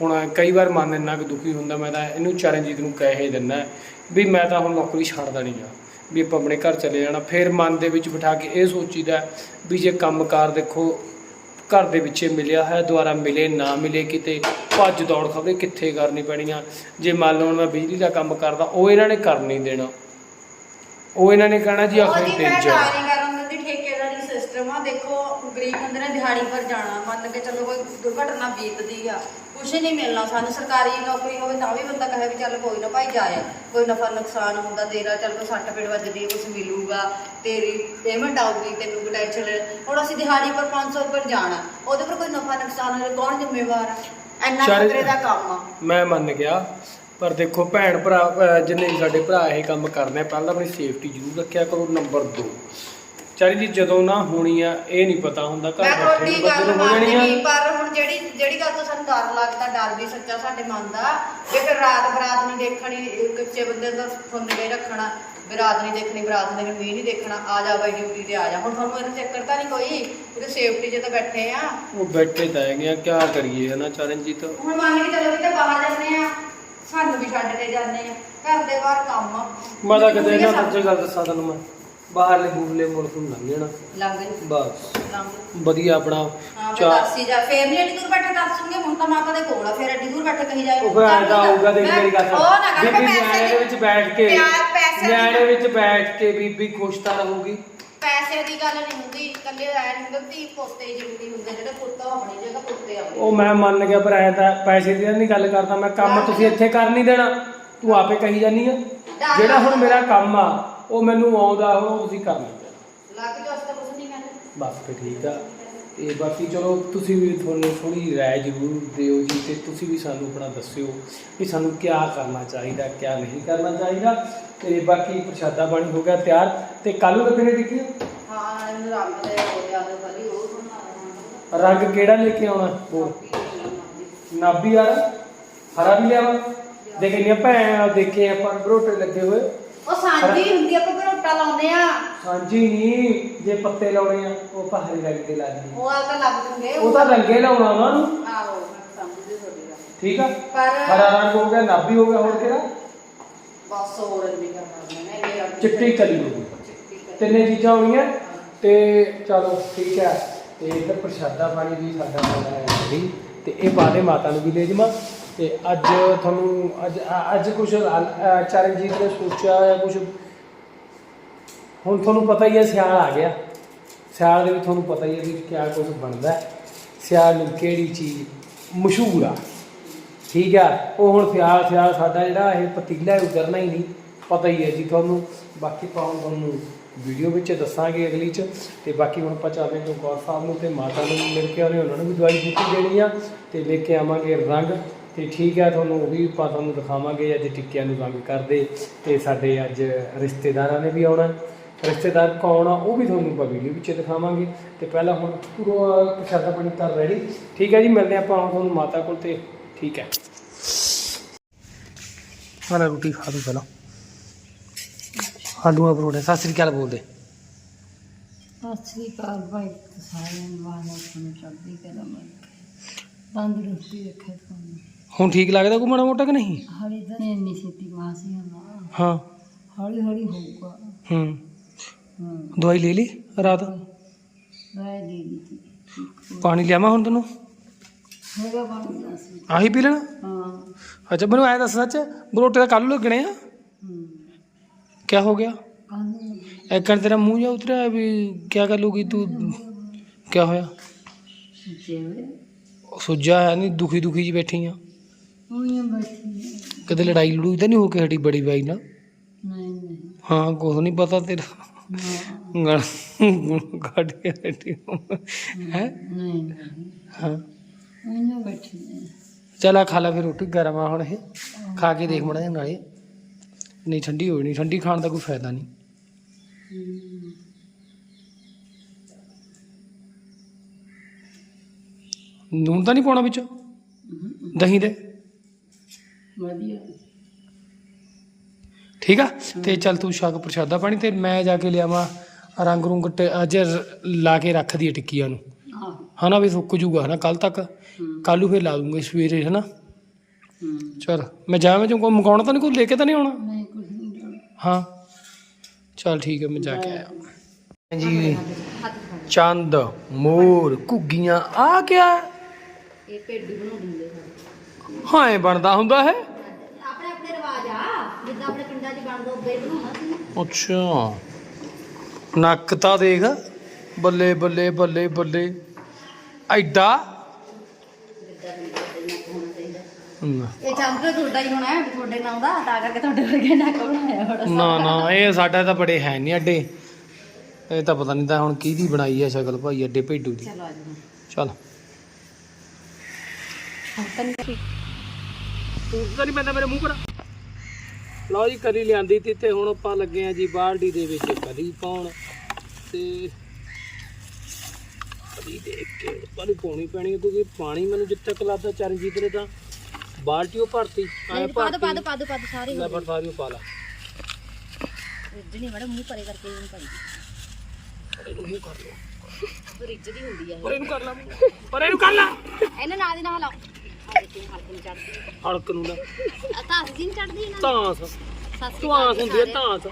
ਹੁਣ ਕਈ ਵਾਰ ਮਨ ਇੰਨਾ ਕੁ ਦੁਖੀ ਹੁੰਦਾ, ਮੈਂ ਤਾਂ ਇਹਨੂੰ ਚਰਨਜੀਤ ਨੂੰ ਕਹਿ ਹੀ ਦਿੰਦਾ, ਵੀ ਮੈਂ ਤਾਂ ਹੁਣ ਨੌਕਰੀ ਛੱਡਦਾ ਨਹੀਂ ਆ ਵੀ ਆਪਾਂ ਆਪਣੇ ਘਰ ਚਲੇ ਜਾਣਾ। ਫਿਰ ਮਨ ਦੇ ਵਿੱਚ ਬਿਠਾ ਕੇ ਇਹ ਸੋਚੀਦਾ ਵੀ ਜੇ ਕੰਮਕਾਰ ਦੇਖੋ, ਘਰ ਦੇ ਵਿੱਚੇ ਮਿਲਿਆ ਹੈ ਦੁਆਰਾ ਮਿਲੇ, ਨਾ ਮਿਲੇ ਕਿਤੇ, ਭੱਜ ਦੌੜ ਖਬਰੇ ਕਿੱਥੇ ਕਰਨੀ ਪੈਣੀਆਂ ਜੇ ਮੰਨ ਲਓ ਮੈਂ ਬਿਜਲੀ ਦਾ ਕੰਮ ਕਰਦਾ, ਉਹ ਇਹਨਾਂ ਨੇ ਕਰ ਨਹੀਂ ਦੇਣਾ। ਉਹ ਇਹਨਾਂ ਨੇ ਕਹਿਣਾ ਜੀ ਆਖਰੀ ਉਹਦੀ ਦਿਨ ਮੈਂ ਚ ਕਾਰੀ ਕਰਨ ਦੀ ਠੇਕੇਦਾਰੀ ਸਿਸਟਮ ਆ। ਦੇਖੋ ਗਰੀਬ ਬੰਦੇ ਨੇ ਦਿਹਾੜੀ ਪਰ ਜਾਣਾ। ਮੰਨ ਕੇ ਚੱਲੋ ਕੋਈ ਦੁਰਘਟਨਾ ਬੀਤਦੀ ਆ ਕੁਛ ਨਹੀਂ ਮਿਲਣਾ ਸਾਨੂੰ। ਸਰਕਾਰੀ ਨੌਕਰੀ ਹੋਵੇ ਤਾਂ ਵੀ ਬੰਦਾ ਕਹੇ ਵੀ ਚੱਲ ਕੋਈ ਨਾ ਭਾਈ ਜਾਇਆ। ਕੋਈ ਨਫਾ ਨੁਕਸਾਨ ਹੁੰਦਾ ਤੇਰਾ ਚੱਲ ਕੋਈ ਸੱਟ ਪੇੜ ਵੱਜਦੀ ਕੁਝ ਮਿਲੂਗਾ ਤੇਰੀ ਪੇਮੈਂਟ ਆਊਗੀ ਤੈਨੂੰ ਕੋਈ ਟੈਨਸ਼ਨ ਹੁਣ ਅਸੀਂ ਦਿਹਾੜੀ ਪਰ 500 ਰੁਪਏ ਜਾਣਾ। ਉਹਦੇ ਪਰ ਕੋਈ ਨਫਾ ਨੁਕਸਾਨ ਹੋਵੇ ਕੌਣ ਜ਼ਿੰਮੇਵਾਰ ਆ? ਇੰਨਾ ਚੱਲ- ਖਤਰੇ ਦਾ ਕੰਮ ਆ। ਮੈਂ ਮੰਨ ਗਿਆ ਪਰ ਦੇਖੋ ਭੈਣ ਭਰਾ ਜਿੰਨੇ ਵੀ ਸਾਡੇ ਭਰਾ ਇਹ ਕੰਮ ਕਰਨੇ ਆ, ਪਹਿਲਾਂ ਆਪਣੀ ਸੇਫਟੀ ਜ਼ਰੂਰ ਰੱਖਿਆ ਕਰੋ ਨੰਬਰ 2 ਚਰਨਜੀਤ ਜਦੋਂ ਨਾ ਹੋਣੀ ਆ ਇਹ ਨਹੀਂ ਪਤਾ ਹੁੰਦਾ ਘਰ ਮੈਂ ਬੈਠੇ ਤੁਹਾਡੀ ਨੂੰ ਗੱਲ ਨੂੰ ਹੋ ਜਾਣੀ ਆ। ਪਰ ਹੁਣ ਜਿਹੜੀ ਜਿਹੜੀ ਗੱਲ ਤੋਂ ਸਾਨੂੰ ਡਰ ਲੱਗਦਾ ਡਰ ਵੀ ਸੱਚਾ ਸਾਡੇ ਮਨ ਦਾ ਵੀ ਫਿਰ ਰਾਤ ਬਰਾਤ ਨਹੀਂ ਦੇਖਣੀ ਇਹ ਕੱਚੇ ਬੰਦੇ ਦਾ ਫੁੱਲ ਨਹੀਂ ਰੱਖਣਾ ਵੀ ਰਾਤ ਨਹੀਂ ਦੇਖਣੀ ਬਰਾਤ ਨਹੀਂ ਦੇਖਣੀ ਵੀ ਨਹੀਂ ਦੇਖਣਾ ਆ ਜਾ ਬਾਈ ਡਿਊਟੀ ਤੇ ਆ ਜਾ। ਹੁਣ ਤੁਹਾਨੂੰ ਇਹਨਾਂ ਚੱਕਰ ਤਾਂ ਨਹੀਂ ਕੋਈ ਉਹਦੇ ਸੇਫਟੀ 'ਚ ਤਾਂ ਬੈਠੇ ਆ। ਉਹ ਬੈਠੇ ਤਾਂ ਹੈਗੇ ਆ ਕੀ ਕਰੀਏ ਹਨਾ ਚਰਨਜੀਤ? ਹੁਣ ਮੰਨ ਕੇ ਚੱਲੋ ਕਿਤੇ ਬਾਹਰ ਜਾਂਦੇ ਆ ਸਾਨੂੰ ਵੀ ਛੱਡ ਕੇ ਜਾਂਦੇ ਆ ਘਰ ਦੇ ਬਾਹਰ ਕੰਮ ਆ। ਮੈਂ ਤਾਂ ਕਦੇ ਨਾ ਸੱਚੀ ਗੱਲ ਦੱਸਾਂ ਤੈਨੂੰ ਮੈਂ। ਬਾਹਰਲੇ ਬੂਰਲੇ ਮੁਲਕ ਨੂੰ ਲੰਘ ਜਾਣਾ। ਲੰਘ ਬਸ। ਲੰਘ ਵਧੀਆ ਆਪਣਾ ਹਾਂ ਚਾਹ ਦੱਸੀ ਜਾ ਫੇਰ ਐਡੀ ਦੂਰ ਬੈਠੇ ਦੱਸੂਗੇ ਹੁਣ ਤਾਂ ਮਾਤਾ ਦੇ ਕੋਲ ਆ ਫੇਰ ਐਡੀ ਦੂਰ ਬੈਠੇ ਕਹੀ ਜਾਏ ਉਹ ਫਿਰ ਐਦਾ ਹੋਊਗਾ ਦੇਖ ਮੇਰੀ ਗੱਲ ਉਹ ਨਾ ਕਰ ਬੀਬੀ ਮੈਂ ਨਿਆਣੇ ਪੈਸੇ ਦੇ ਵਿੱਚ ਬੈਠ ਕੇ ਪਿਆਰ ਪੈਸੇ ਦੀ- ਨਿਆਣੇ ਵਿੱਚ ਬੈਠ ਕੇ ਬੀਬੀ ਖੁਸ਼ ਤਾਂ ਰਹੂਗੀ। ਪੈਸੇ ਦੀ ਗੱਲ ਨਹੀਂ ਹੁੰਦੀ ਇਕੱਲੇ ਆਇਆ ਨਹੀਂ ਹੁੰਦਾ ਧੀ ਪੋਤੇ ਜ਼ਰੂਰੀ ਹੁੰਦੇ ਜਿਹੜੇ ਪੁੱਤ ਆਪਣੀ ਜਗ੍ਹਾ ਪੁੱਤੇ ਆਪਣੇ ਉਹ ਮੈਂ ਮੰਨ ਗਿਆ ਪਰ ਐ ਤਾਂ ਪੈਸੇ ਦੀ ਤਾਂ ਨਹੀਂ ਗੱਲ ਕਰਦਾ ਮੈਂ ਕੰਮ ਤੁਸੀਂ ਇੱਥੇ ਕਰ ਨਹੀਂ ਦੇਣਾ। ਤੂੰ ਆਪੇ ਕਹੀ ਜਾਨੀ ਆ। ਜਿਹੜਾ ਹੁਣ ਮੇਰਾ ਕੰਮ ਆ ਉਹ ਮੈਨੂੰ ਆਉਂਦਾ ਉਹ ਤੁਸੀਂ ਕਰ ਲੈਂਦੇ ਲੱਗ ਜੋ ਅਸਤਾ ਕੁਝ ਨਹੀਂ ਕਹਿੰਦੇ ਬਸ ਫਿਰ ਠੀਕ ਆ। ਤੇ ਬਾਕੀ ਚਲੋ ਤੁਸੀਂ ਵੀ ਤੁਹਾਨੂੰ ਥੋੜੀ ਰਾਏ ਜ਼ਰੂਰ ਦਿਓ ਜੀ ਤੇ ਤੁਸੀਂ ਵੀ ਸਾਨੂੰ ਆਪਣਾ ਦੱਸਿਓ ਕਿ ਸਾਨੂੰ ਕੀ ਕਰਨਾ ਚਾਹੀਦਾ ਕੀ ਨਹੀਂ ਕਰਨਾ ਚਾਹੀਦਾ ਤੇ ਬਾਕੀ ਪ੍ਰਸ਼ਾਦਾ ਪਾਣੀ ਹੋ ਗਿਆ ਤਿਆਰ ਤੇ ਕੱਲ ਨੂੰ ਰੱਖਣੇ ਟਿੱਕੀ ਹਾਂ ਰੰਗ ਦੇ ਹੋ ਗਿਆ ਤੇ ਪਹਿਲੀ ਉਹ ਬਣਾ ਰੰਗ ਕਿਹੜਾ ਲੈ ਕੇ ਆਉਣਾ? ਉਹ ਨਾਭੀ ਵਾਲਾ? ਹਰਾ ਵੀ ਲਿਆਵਾਂ? ਦੇਖ ਇੰਨੀਆਂ ਭੈਣ ਦੇਖੇ ਆਪਾਂ ਬਰੋਟੇ ਲੱਗੇ ਹੋਏ। ਉਹ ਸਾਂਝੀ ਹੁੰਦੀ ਆ, ਆਪਾਂ ਘਰੋਟਾ ਲਾਉਂਦੇ ਆ। ਸਾਂਝੀ ਨਹੀਂ ਜੇ ਪੱਤੇ ਲਾਉਣੇ ਆ ਉਹ ਆਪਾਂ ਹਰੇ ਰੰਗ ਦੇ ਲਾ ਉਹ ਆ ਤਾਂ ਲੱਗ ਜੂਗੇ ਉਹ ਤਾਂ ਰੰਗੇ ਲਾਉਣਾ ਉਹਨਾਂ। ਨੂੰ ਆਹੋ ਮੈਂ ਸਮਝਦੀ ਤੁਹਾਡੀ ਗੱਲ। ਠੀਕ ਆ? ਪਰ ਹਰਾ ਰੰਗ ਹੋ ਗਿਆ ਨਾਭੀ ਹੋ ਗਿਆ ਹੋਰ ਕਿਹੜਾ? ਬਸ ਹੋਰ ਨਹੀਂ ਕਰਨਾ ਮੈਂ ਇਹ ਰੰਗ ਚਿੱਟੀ ਕਲੀ ਹੋ ਗਈ। ਚਿੱਟੀ ਕਲੀ। ਤਿੰਨੇ ਚੀਜ਼ਾਂ ਹੋਣੀਆਂ ਤੇ ਚਲੋ ਠੀਕ ਹੈ ਤੇ ਇਧਰ ਪ੍ਰਸ਼ਾਦਾ ਪਾਣੀ ਵੀ ਸਾਡਾ ਹੋਣਾ ਹੈ ਜੀ ਤੇ ਇਹ ਬਾਦੇ ਮਾਤਾ ਨੂੰ ਵੀ ਲੈ ਜਾਵਾਂ। ਤੇ ਅੱਜ ਤੁਹਾਨੂੰ, ਅੱਜ ਅੱਜ ਕੁਝ ਚਰਨਜੀਤ ਨੇ ਸੋਚਿਆ ਹੋਇਆ ਕੁਝ ਹੁਣ ਤੁਹਾਨੂੰ ਪਤਾ ਹੀ ਹੈ ਸਿਆਲ ਆ ਗਿਆ। ਸਿਆਲ ਦੇ ਵਿੱਚ ਤੁਹਾਨੂੰ ਪਤਾ ਹੀ ਹੈ ਵੀ ਕਿਆ ਕੁਝ ਬਣਦਾ ਸਿਆਲ ਨੂੰ ਕਿਹੜੀ ਚੀਜ਼ ਮਸ਼ਹੂਰ ਆ। ਠੀਕ ਆ, ਉਹ ਹੁਣ ਸਿਆਲ ਸਿਆਲ ਸਾਡਾ ਜਿਹੜਾ ਇਹ ਪਤੀਲਾ ਹੈ ਹੀ ਨਹੀਂ। ਪਤਾ ਹੀ ਹੈ ਜੀ ਤੁਹਾਨੂੰ। ਬਾਕੀ ਆਪਾਂ ਹੁਣ ਤੁਹਾਨੂੰ ਵੀਡੀਓ ਵਿੱਚ ਦੱਸਾਂਗੇ ਅਗਲੀ ਚ। ਤੇ ਬਾਕੀ ਹੁਣ ਆਪਾਂ ਚੱਲਦੇ ਹਾਂ ਗੌਰ ਸਾਹਿਬ ਨੂੰ ਤੇ ਮਾਤਾ ਨੂੰ ਮਿਲ ਕੇ ਆਉਣੇ ਉਹਨਾਂ ਨੂੰ ਵੀ ਦਵਾਈ ਦਿੱਤੀ ਦੇਣੀ ਆ। ਤੇ ਲੈ ਕੇ ਆਵਾਂਗੇ ਰੰਗ। ਤੇ ਠੀਕ ਹੈ ਤੁਹਾਨੂੰ ਉਹ ਵੀ ਆਪਾਂ ਤੁਹਾਨੂੰ ਦਿਖਾਵਾਂਗੇ ਅੱਜ ਟਿੱਕਿਆਂ ਨੂੰ ਰੰਗ ਕਰਦੇ ਤੇ ਸਾਡੇ ਅੱਜ ਰਿਸ਼ਤੇਦਾਰਾਂ ਨੇ ਵੀ ਆਉਣਾ। ਰਿਸ਼ਤੇਦਾਰ ਕੌਣ ਆ ਉਹ ਵੀ ਤੁਹਾਨੂੰ ਆਪਾਂ ਵੀਡੀਓ ਵਿੱਚ ਦਿਖਾਵਾਂਗੇ। ਤੇ ਪਹਿਲਾਂ ਹੁਣ ਪੂਰਾ ਪ੍ਰਸ਼ਾਦਾ ਪਾਣੀ ਕਰ ਰੈਡੀ ਠੀਕ ਹੈ ਜੀ ਮਿਲਦੇ ਆਪਾਂ ਹੁਣ ਤੁਹਾਨੂੰ ਮਾਤਾ ਕੋਲ ਤੇ। ਠੀਕ ਹੈ ਮਾਲਾ ਰੋਟੀ ਖਾ ਦੂ ਪਹਿਲਾਂ। ਆਲੂਆਂ ਪਰੋਠੇ ਸਤਿ ਸ੍ਰੀ ਅਕਾਲ ਬੋਲਦੇ। ਸਤਿ ਸ੍ਰੀ ਅਕਾਲ ਭਾਈ ਸਾਰਿਆਂ ਨੂੰ ਵਾਹਿਗੁਰੂ ਤੁਹਾਨੂੰ ਚੜ੍ਹਦੀ ਕਲਾ ਮੈਂ ਤੰਦਰੁਸਤੀ ਰੱਖੇ ਤੁਹਾਨੂੰ। ਹੁਣ ਠੀਕ ਲੱਗਦਾ ਕੋਈ ਮਾੜਾ ਮੋਟਾ ਕਿ ਨਹੀਂ? ਹੌਲੀ ਤਾਂ ਨਹੀਂ ਇੰਨੀ ਛੇਤੀ ਮਾਸੀ ਹੁੰਦਾ ਹਾਂ। ਹੌਲੀ ਹੌਲੀ ਹੋਊਗਾ। ਹੂੰ। ਹਾਂ। ਦਵਾਈ ਲੈ ਲਈ ਰਾਤ? ਰਾਏ ਦੇ ਦਿੱਤੀ ਪਾਣੀ ਲਿਆਵਾਂ ਹੁਣ ਤੈਨੂੰ? ਹੈਗਾ ਪਾਣੀ ਆਹੀ ਪੀ ਲੈਣਾ? ਹਾਂ। ਅੱਛਾ ਮੈਨੂੰ ਐ ਦੱਸ ਸੱਚ ਬਰੋਟੇ ਤਾਂ ਕੱਲ ਲੱਗਣੇ ਆ। ਹੂੰ। ਕੀ ਹੋ ਗਿਆ? ਐਕਣ ਤੇਰਾ ਮੂੰਹ ਜਾ ਉਤਰਿਆ ਵੀ ਕੀ ਕਰ ਲੂਗੀ ਤੂੰ ਕੀ ਹੋਇਆ? ਜਿਵੇਂ ਸੁੱਜਾ ਹੈ ਨਹੀਂ ਦੁਖੀ ਦੁਖੀ ਜੀ ਬੈਠੀ ਆ। ਬੈਠੀ। ਕਦੇ ਲੜਾਈ ਲੜੂਈ ਤਾਂ ਨਹੀਂ ਹੋ ਕੇ ਹਟੀ ਬੜੀ ਬਾਈ ਨਾਲ? ਨਹੀਂ ਨਹੀਂ। ਹਾਂ ਕੁਛ ਨਹੀਂ ਪਤਾ ਤੇਰਾ। ਹਾਂ, ਗਲ ਕੱਢ ਕੇ ਹਟੀ ਹੈ? ਨਹੀਂ ਨਹੀਂ। ਹਾਂ। ਉਹੀਆਂ ਬੈਠੀ। ਚੱਲ ਆ ਖਾ ਲੈ ਫਿਰ ਰੋਟੀ ਗਰਮ ਆ ਹੁਣ ਇਹ। ਖਾ ਕੇ ਦੇਖ ਮੜਾ ਜਿਹਾ ਨਾਲੇ। ਨਹੀਂ ਠੰਡੀ ਹੋਈ ਨਹੀਂ ਠੰਡੀ ਖਾਣ ਦਾ ਕੋਈ ਫਾਇਦਾ ਨਹੀਂ। ਹੂੰ। ਨੂਨ ਤਾਂ ਨਹੀਂ ਪਾਉਣਾ ਵਿੱਚ? ਦਹੀਂ ਦੇ? ਵਧੀਆ। ਠੀਕ ਆ? ਤੇ ਚੱਲ ਤੂੰ ਛਕ ਪ੍ਰਸ਼ਾਦਾ ਪਾਣੀ ਤੇ ਮੈਂ ਜਾ ਕੇ ਲਿਆਵਾਂ ਰੰਗ ਰੁੰਗ ਟ- ਅੱਜ ਰ- ਲਾ ਕੇ ਰੱਖ ਦੀ ਟਿੱਕੀਆਂ ਨੂੰ। ਆਹ ਹਨਾ ਵੀ ਸੁੱਕ ਜੂਗਾ ਹਨਾ ਕੱਲ ਤੱਕ? ਕੱਲ ਨੂੰ ਫਿਰ ਲਾ ਦੂੰਗੇ ਸਵੇਰੇ ਹਨਾ? ਹੂੰ। ਚਲ ਮੈਂ ਜਾਵਾਂ ਜੋ ਕੋਈ ਮੰਗਾਉਣਾ ਤਾਂ ਨਹੀਂ ਕੋਈ ਲੈ ਕੇ ਤਾਂ ਨਹੀਂ ਆਉਣਾ? ਨਹੀਂ ਕੁਝ ਨਹੀਂ ਜਾਣਾ। ਹਾਂ। ਚਲ ਠੀਕ ਹੈ ਮੈਂ ਜਾ ਕੇ ਆਇਆ। ਜੀ। ਹੱਥ ਚੰਦ ਮੋਰ ਘੁੱਗੀਆਂ ਆ ਕਿਆ? ਇਹ ਭੇਡੂ ਬਣਾ ਦਿੰਦੇ ਸਾਡੇ ਹਾਂ ਇਹ ਬਣਦਾ ਹੁੰਦਾ ਹੈ ਆਪਣੇ ਆਪਣੇ ਰਿਵਾਜ ਆ ਜਿੱਦਾਂ ਆਪਣੇ ਸੀ ਅੱਛਾ। ਨੱਕ ਤਾਂ ਦੇਖ। ਬੱਲੇ ਬੱਲੇ ਬੱਲੇ ਬੱਲੇ। ਐਡਾ। ਨਾ। ਇਹ ਚੰਦ ਤਾਂ ਤੁਹਾਡਾ ਹੀ ਹੋਣਾ ਹੈ ਤੁਹਾਡੇ ਨਾਲ ਦਾ ਤਾਂ ਕਰਕੇ ਤੁਹਾਡੇ ਵਰਗੇ ਨਾ ਬਣਾਇਆ ਬੜਾ ਨਾ ਨਾ ਇਹ ਸਾਡਾ ਤਾਂ ਬੜੇ ਹੈ ਨਹੀਂ ਅੱਡੇ। ਇਹ ਤਾਂ ਪਤਾ ਨਹੀਂ ਤਾਂ ਹੁਣ ਕਿਹਦੀ ਬਣਾਈ ਹੈ ਸ਼ਕਲ ਭਾਈ ਅੱਡੇ ਭੇਡੂ ਦੀ। ਚਲੋ ਆ ਜਾਓ। ਚਲ। ਹੁਣ ਤਾਂ ਨਹੀਂ। ਤੂੰ ਤਾਂ ਨਹੀਂ ਪੈਂਦਾ ਮੇਰੇ ਮੂੰਹ ਪਰ। ਲਓ ਜੀ ਕਲੀ ਲਿਆਂਦੀ ਤੀ ਤੇ ਹੁਣ ਆਪਾਂ ਲੱਗੇ ਆ ਜੀ ਬਾਲਟੀ ਦੇ ਵਿੱਚ ਕਲੀ ਪਾਉਣ। ਤੇ ਅभी ਦੇਖ ਕੇ ਪਾਣੀ ਪਾਉਣੀ ਪੈਣੀ ਹੈ ਕਿਉਂਕਿ ਪਾਣੀ ਮੈਨੂੰ ਜਿੱਥੇ ਤੱਕ ਲੱਗਦਾ ਚਰਨਜੀਤ ਨੇ ਤਾਂ ਬਾਲਟੀ ਉਹ ਭਰਤੀ ਆਏ ਪਾ ਦੋ ਪਾ ਦੋ ਪਾ ਦੋ ਪਾ ਦੋ ਸਾਰੇ ਲੈ ਫੜ ਸਾਰੀ ਉਹ ਪਾ ਲਾ। ਰਿੱਝਣੀ ਮੈਡਮ ਮੂੰਹ ਪਰੇ ਕਰਕੇ ਇਹਨੂੰ ਪਾਈ ਇਹਨੂੰ ਮੂੰਹ ਕਰ ਲਓ। ਰਿੱਝਦੀ ਹੁੰਦੀ ਆ ਪਰ ਇਹਨੂੰ ਕਰ ਲਾ। ਪਰ ਇਹਨੂੰ ਕਰ ਲਾ। ਇਹ ਇਹਨਾਂ ਨਾਲ ਦੀ ਨਾਲ ਲਾਓ। ਦੇਖੀ ਹਲਕ ਨੂੰ ਚੜਦੀ ਹਲਕ ਨੂੰ ਨਾ ਆ ਤਾਂ ਅਸੀਂ ਚੜਦੀ ਨੂੰ ਸਤਿ ਸ਼੍ਰੀ ਅਕਾਲ ਹੁੰਦੀ ਹੈ ਜੀ ਤਾਂਸ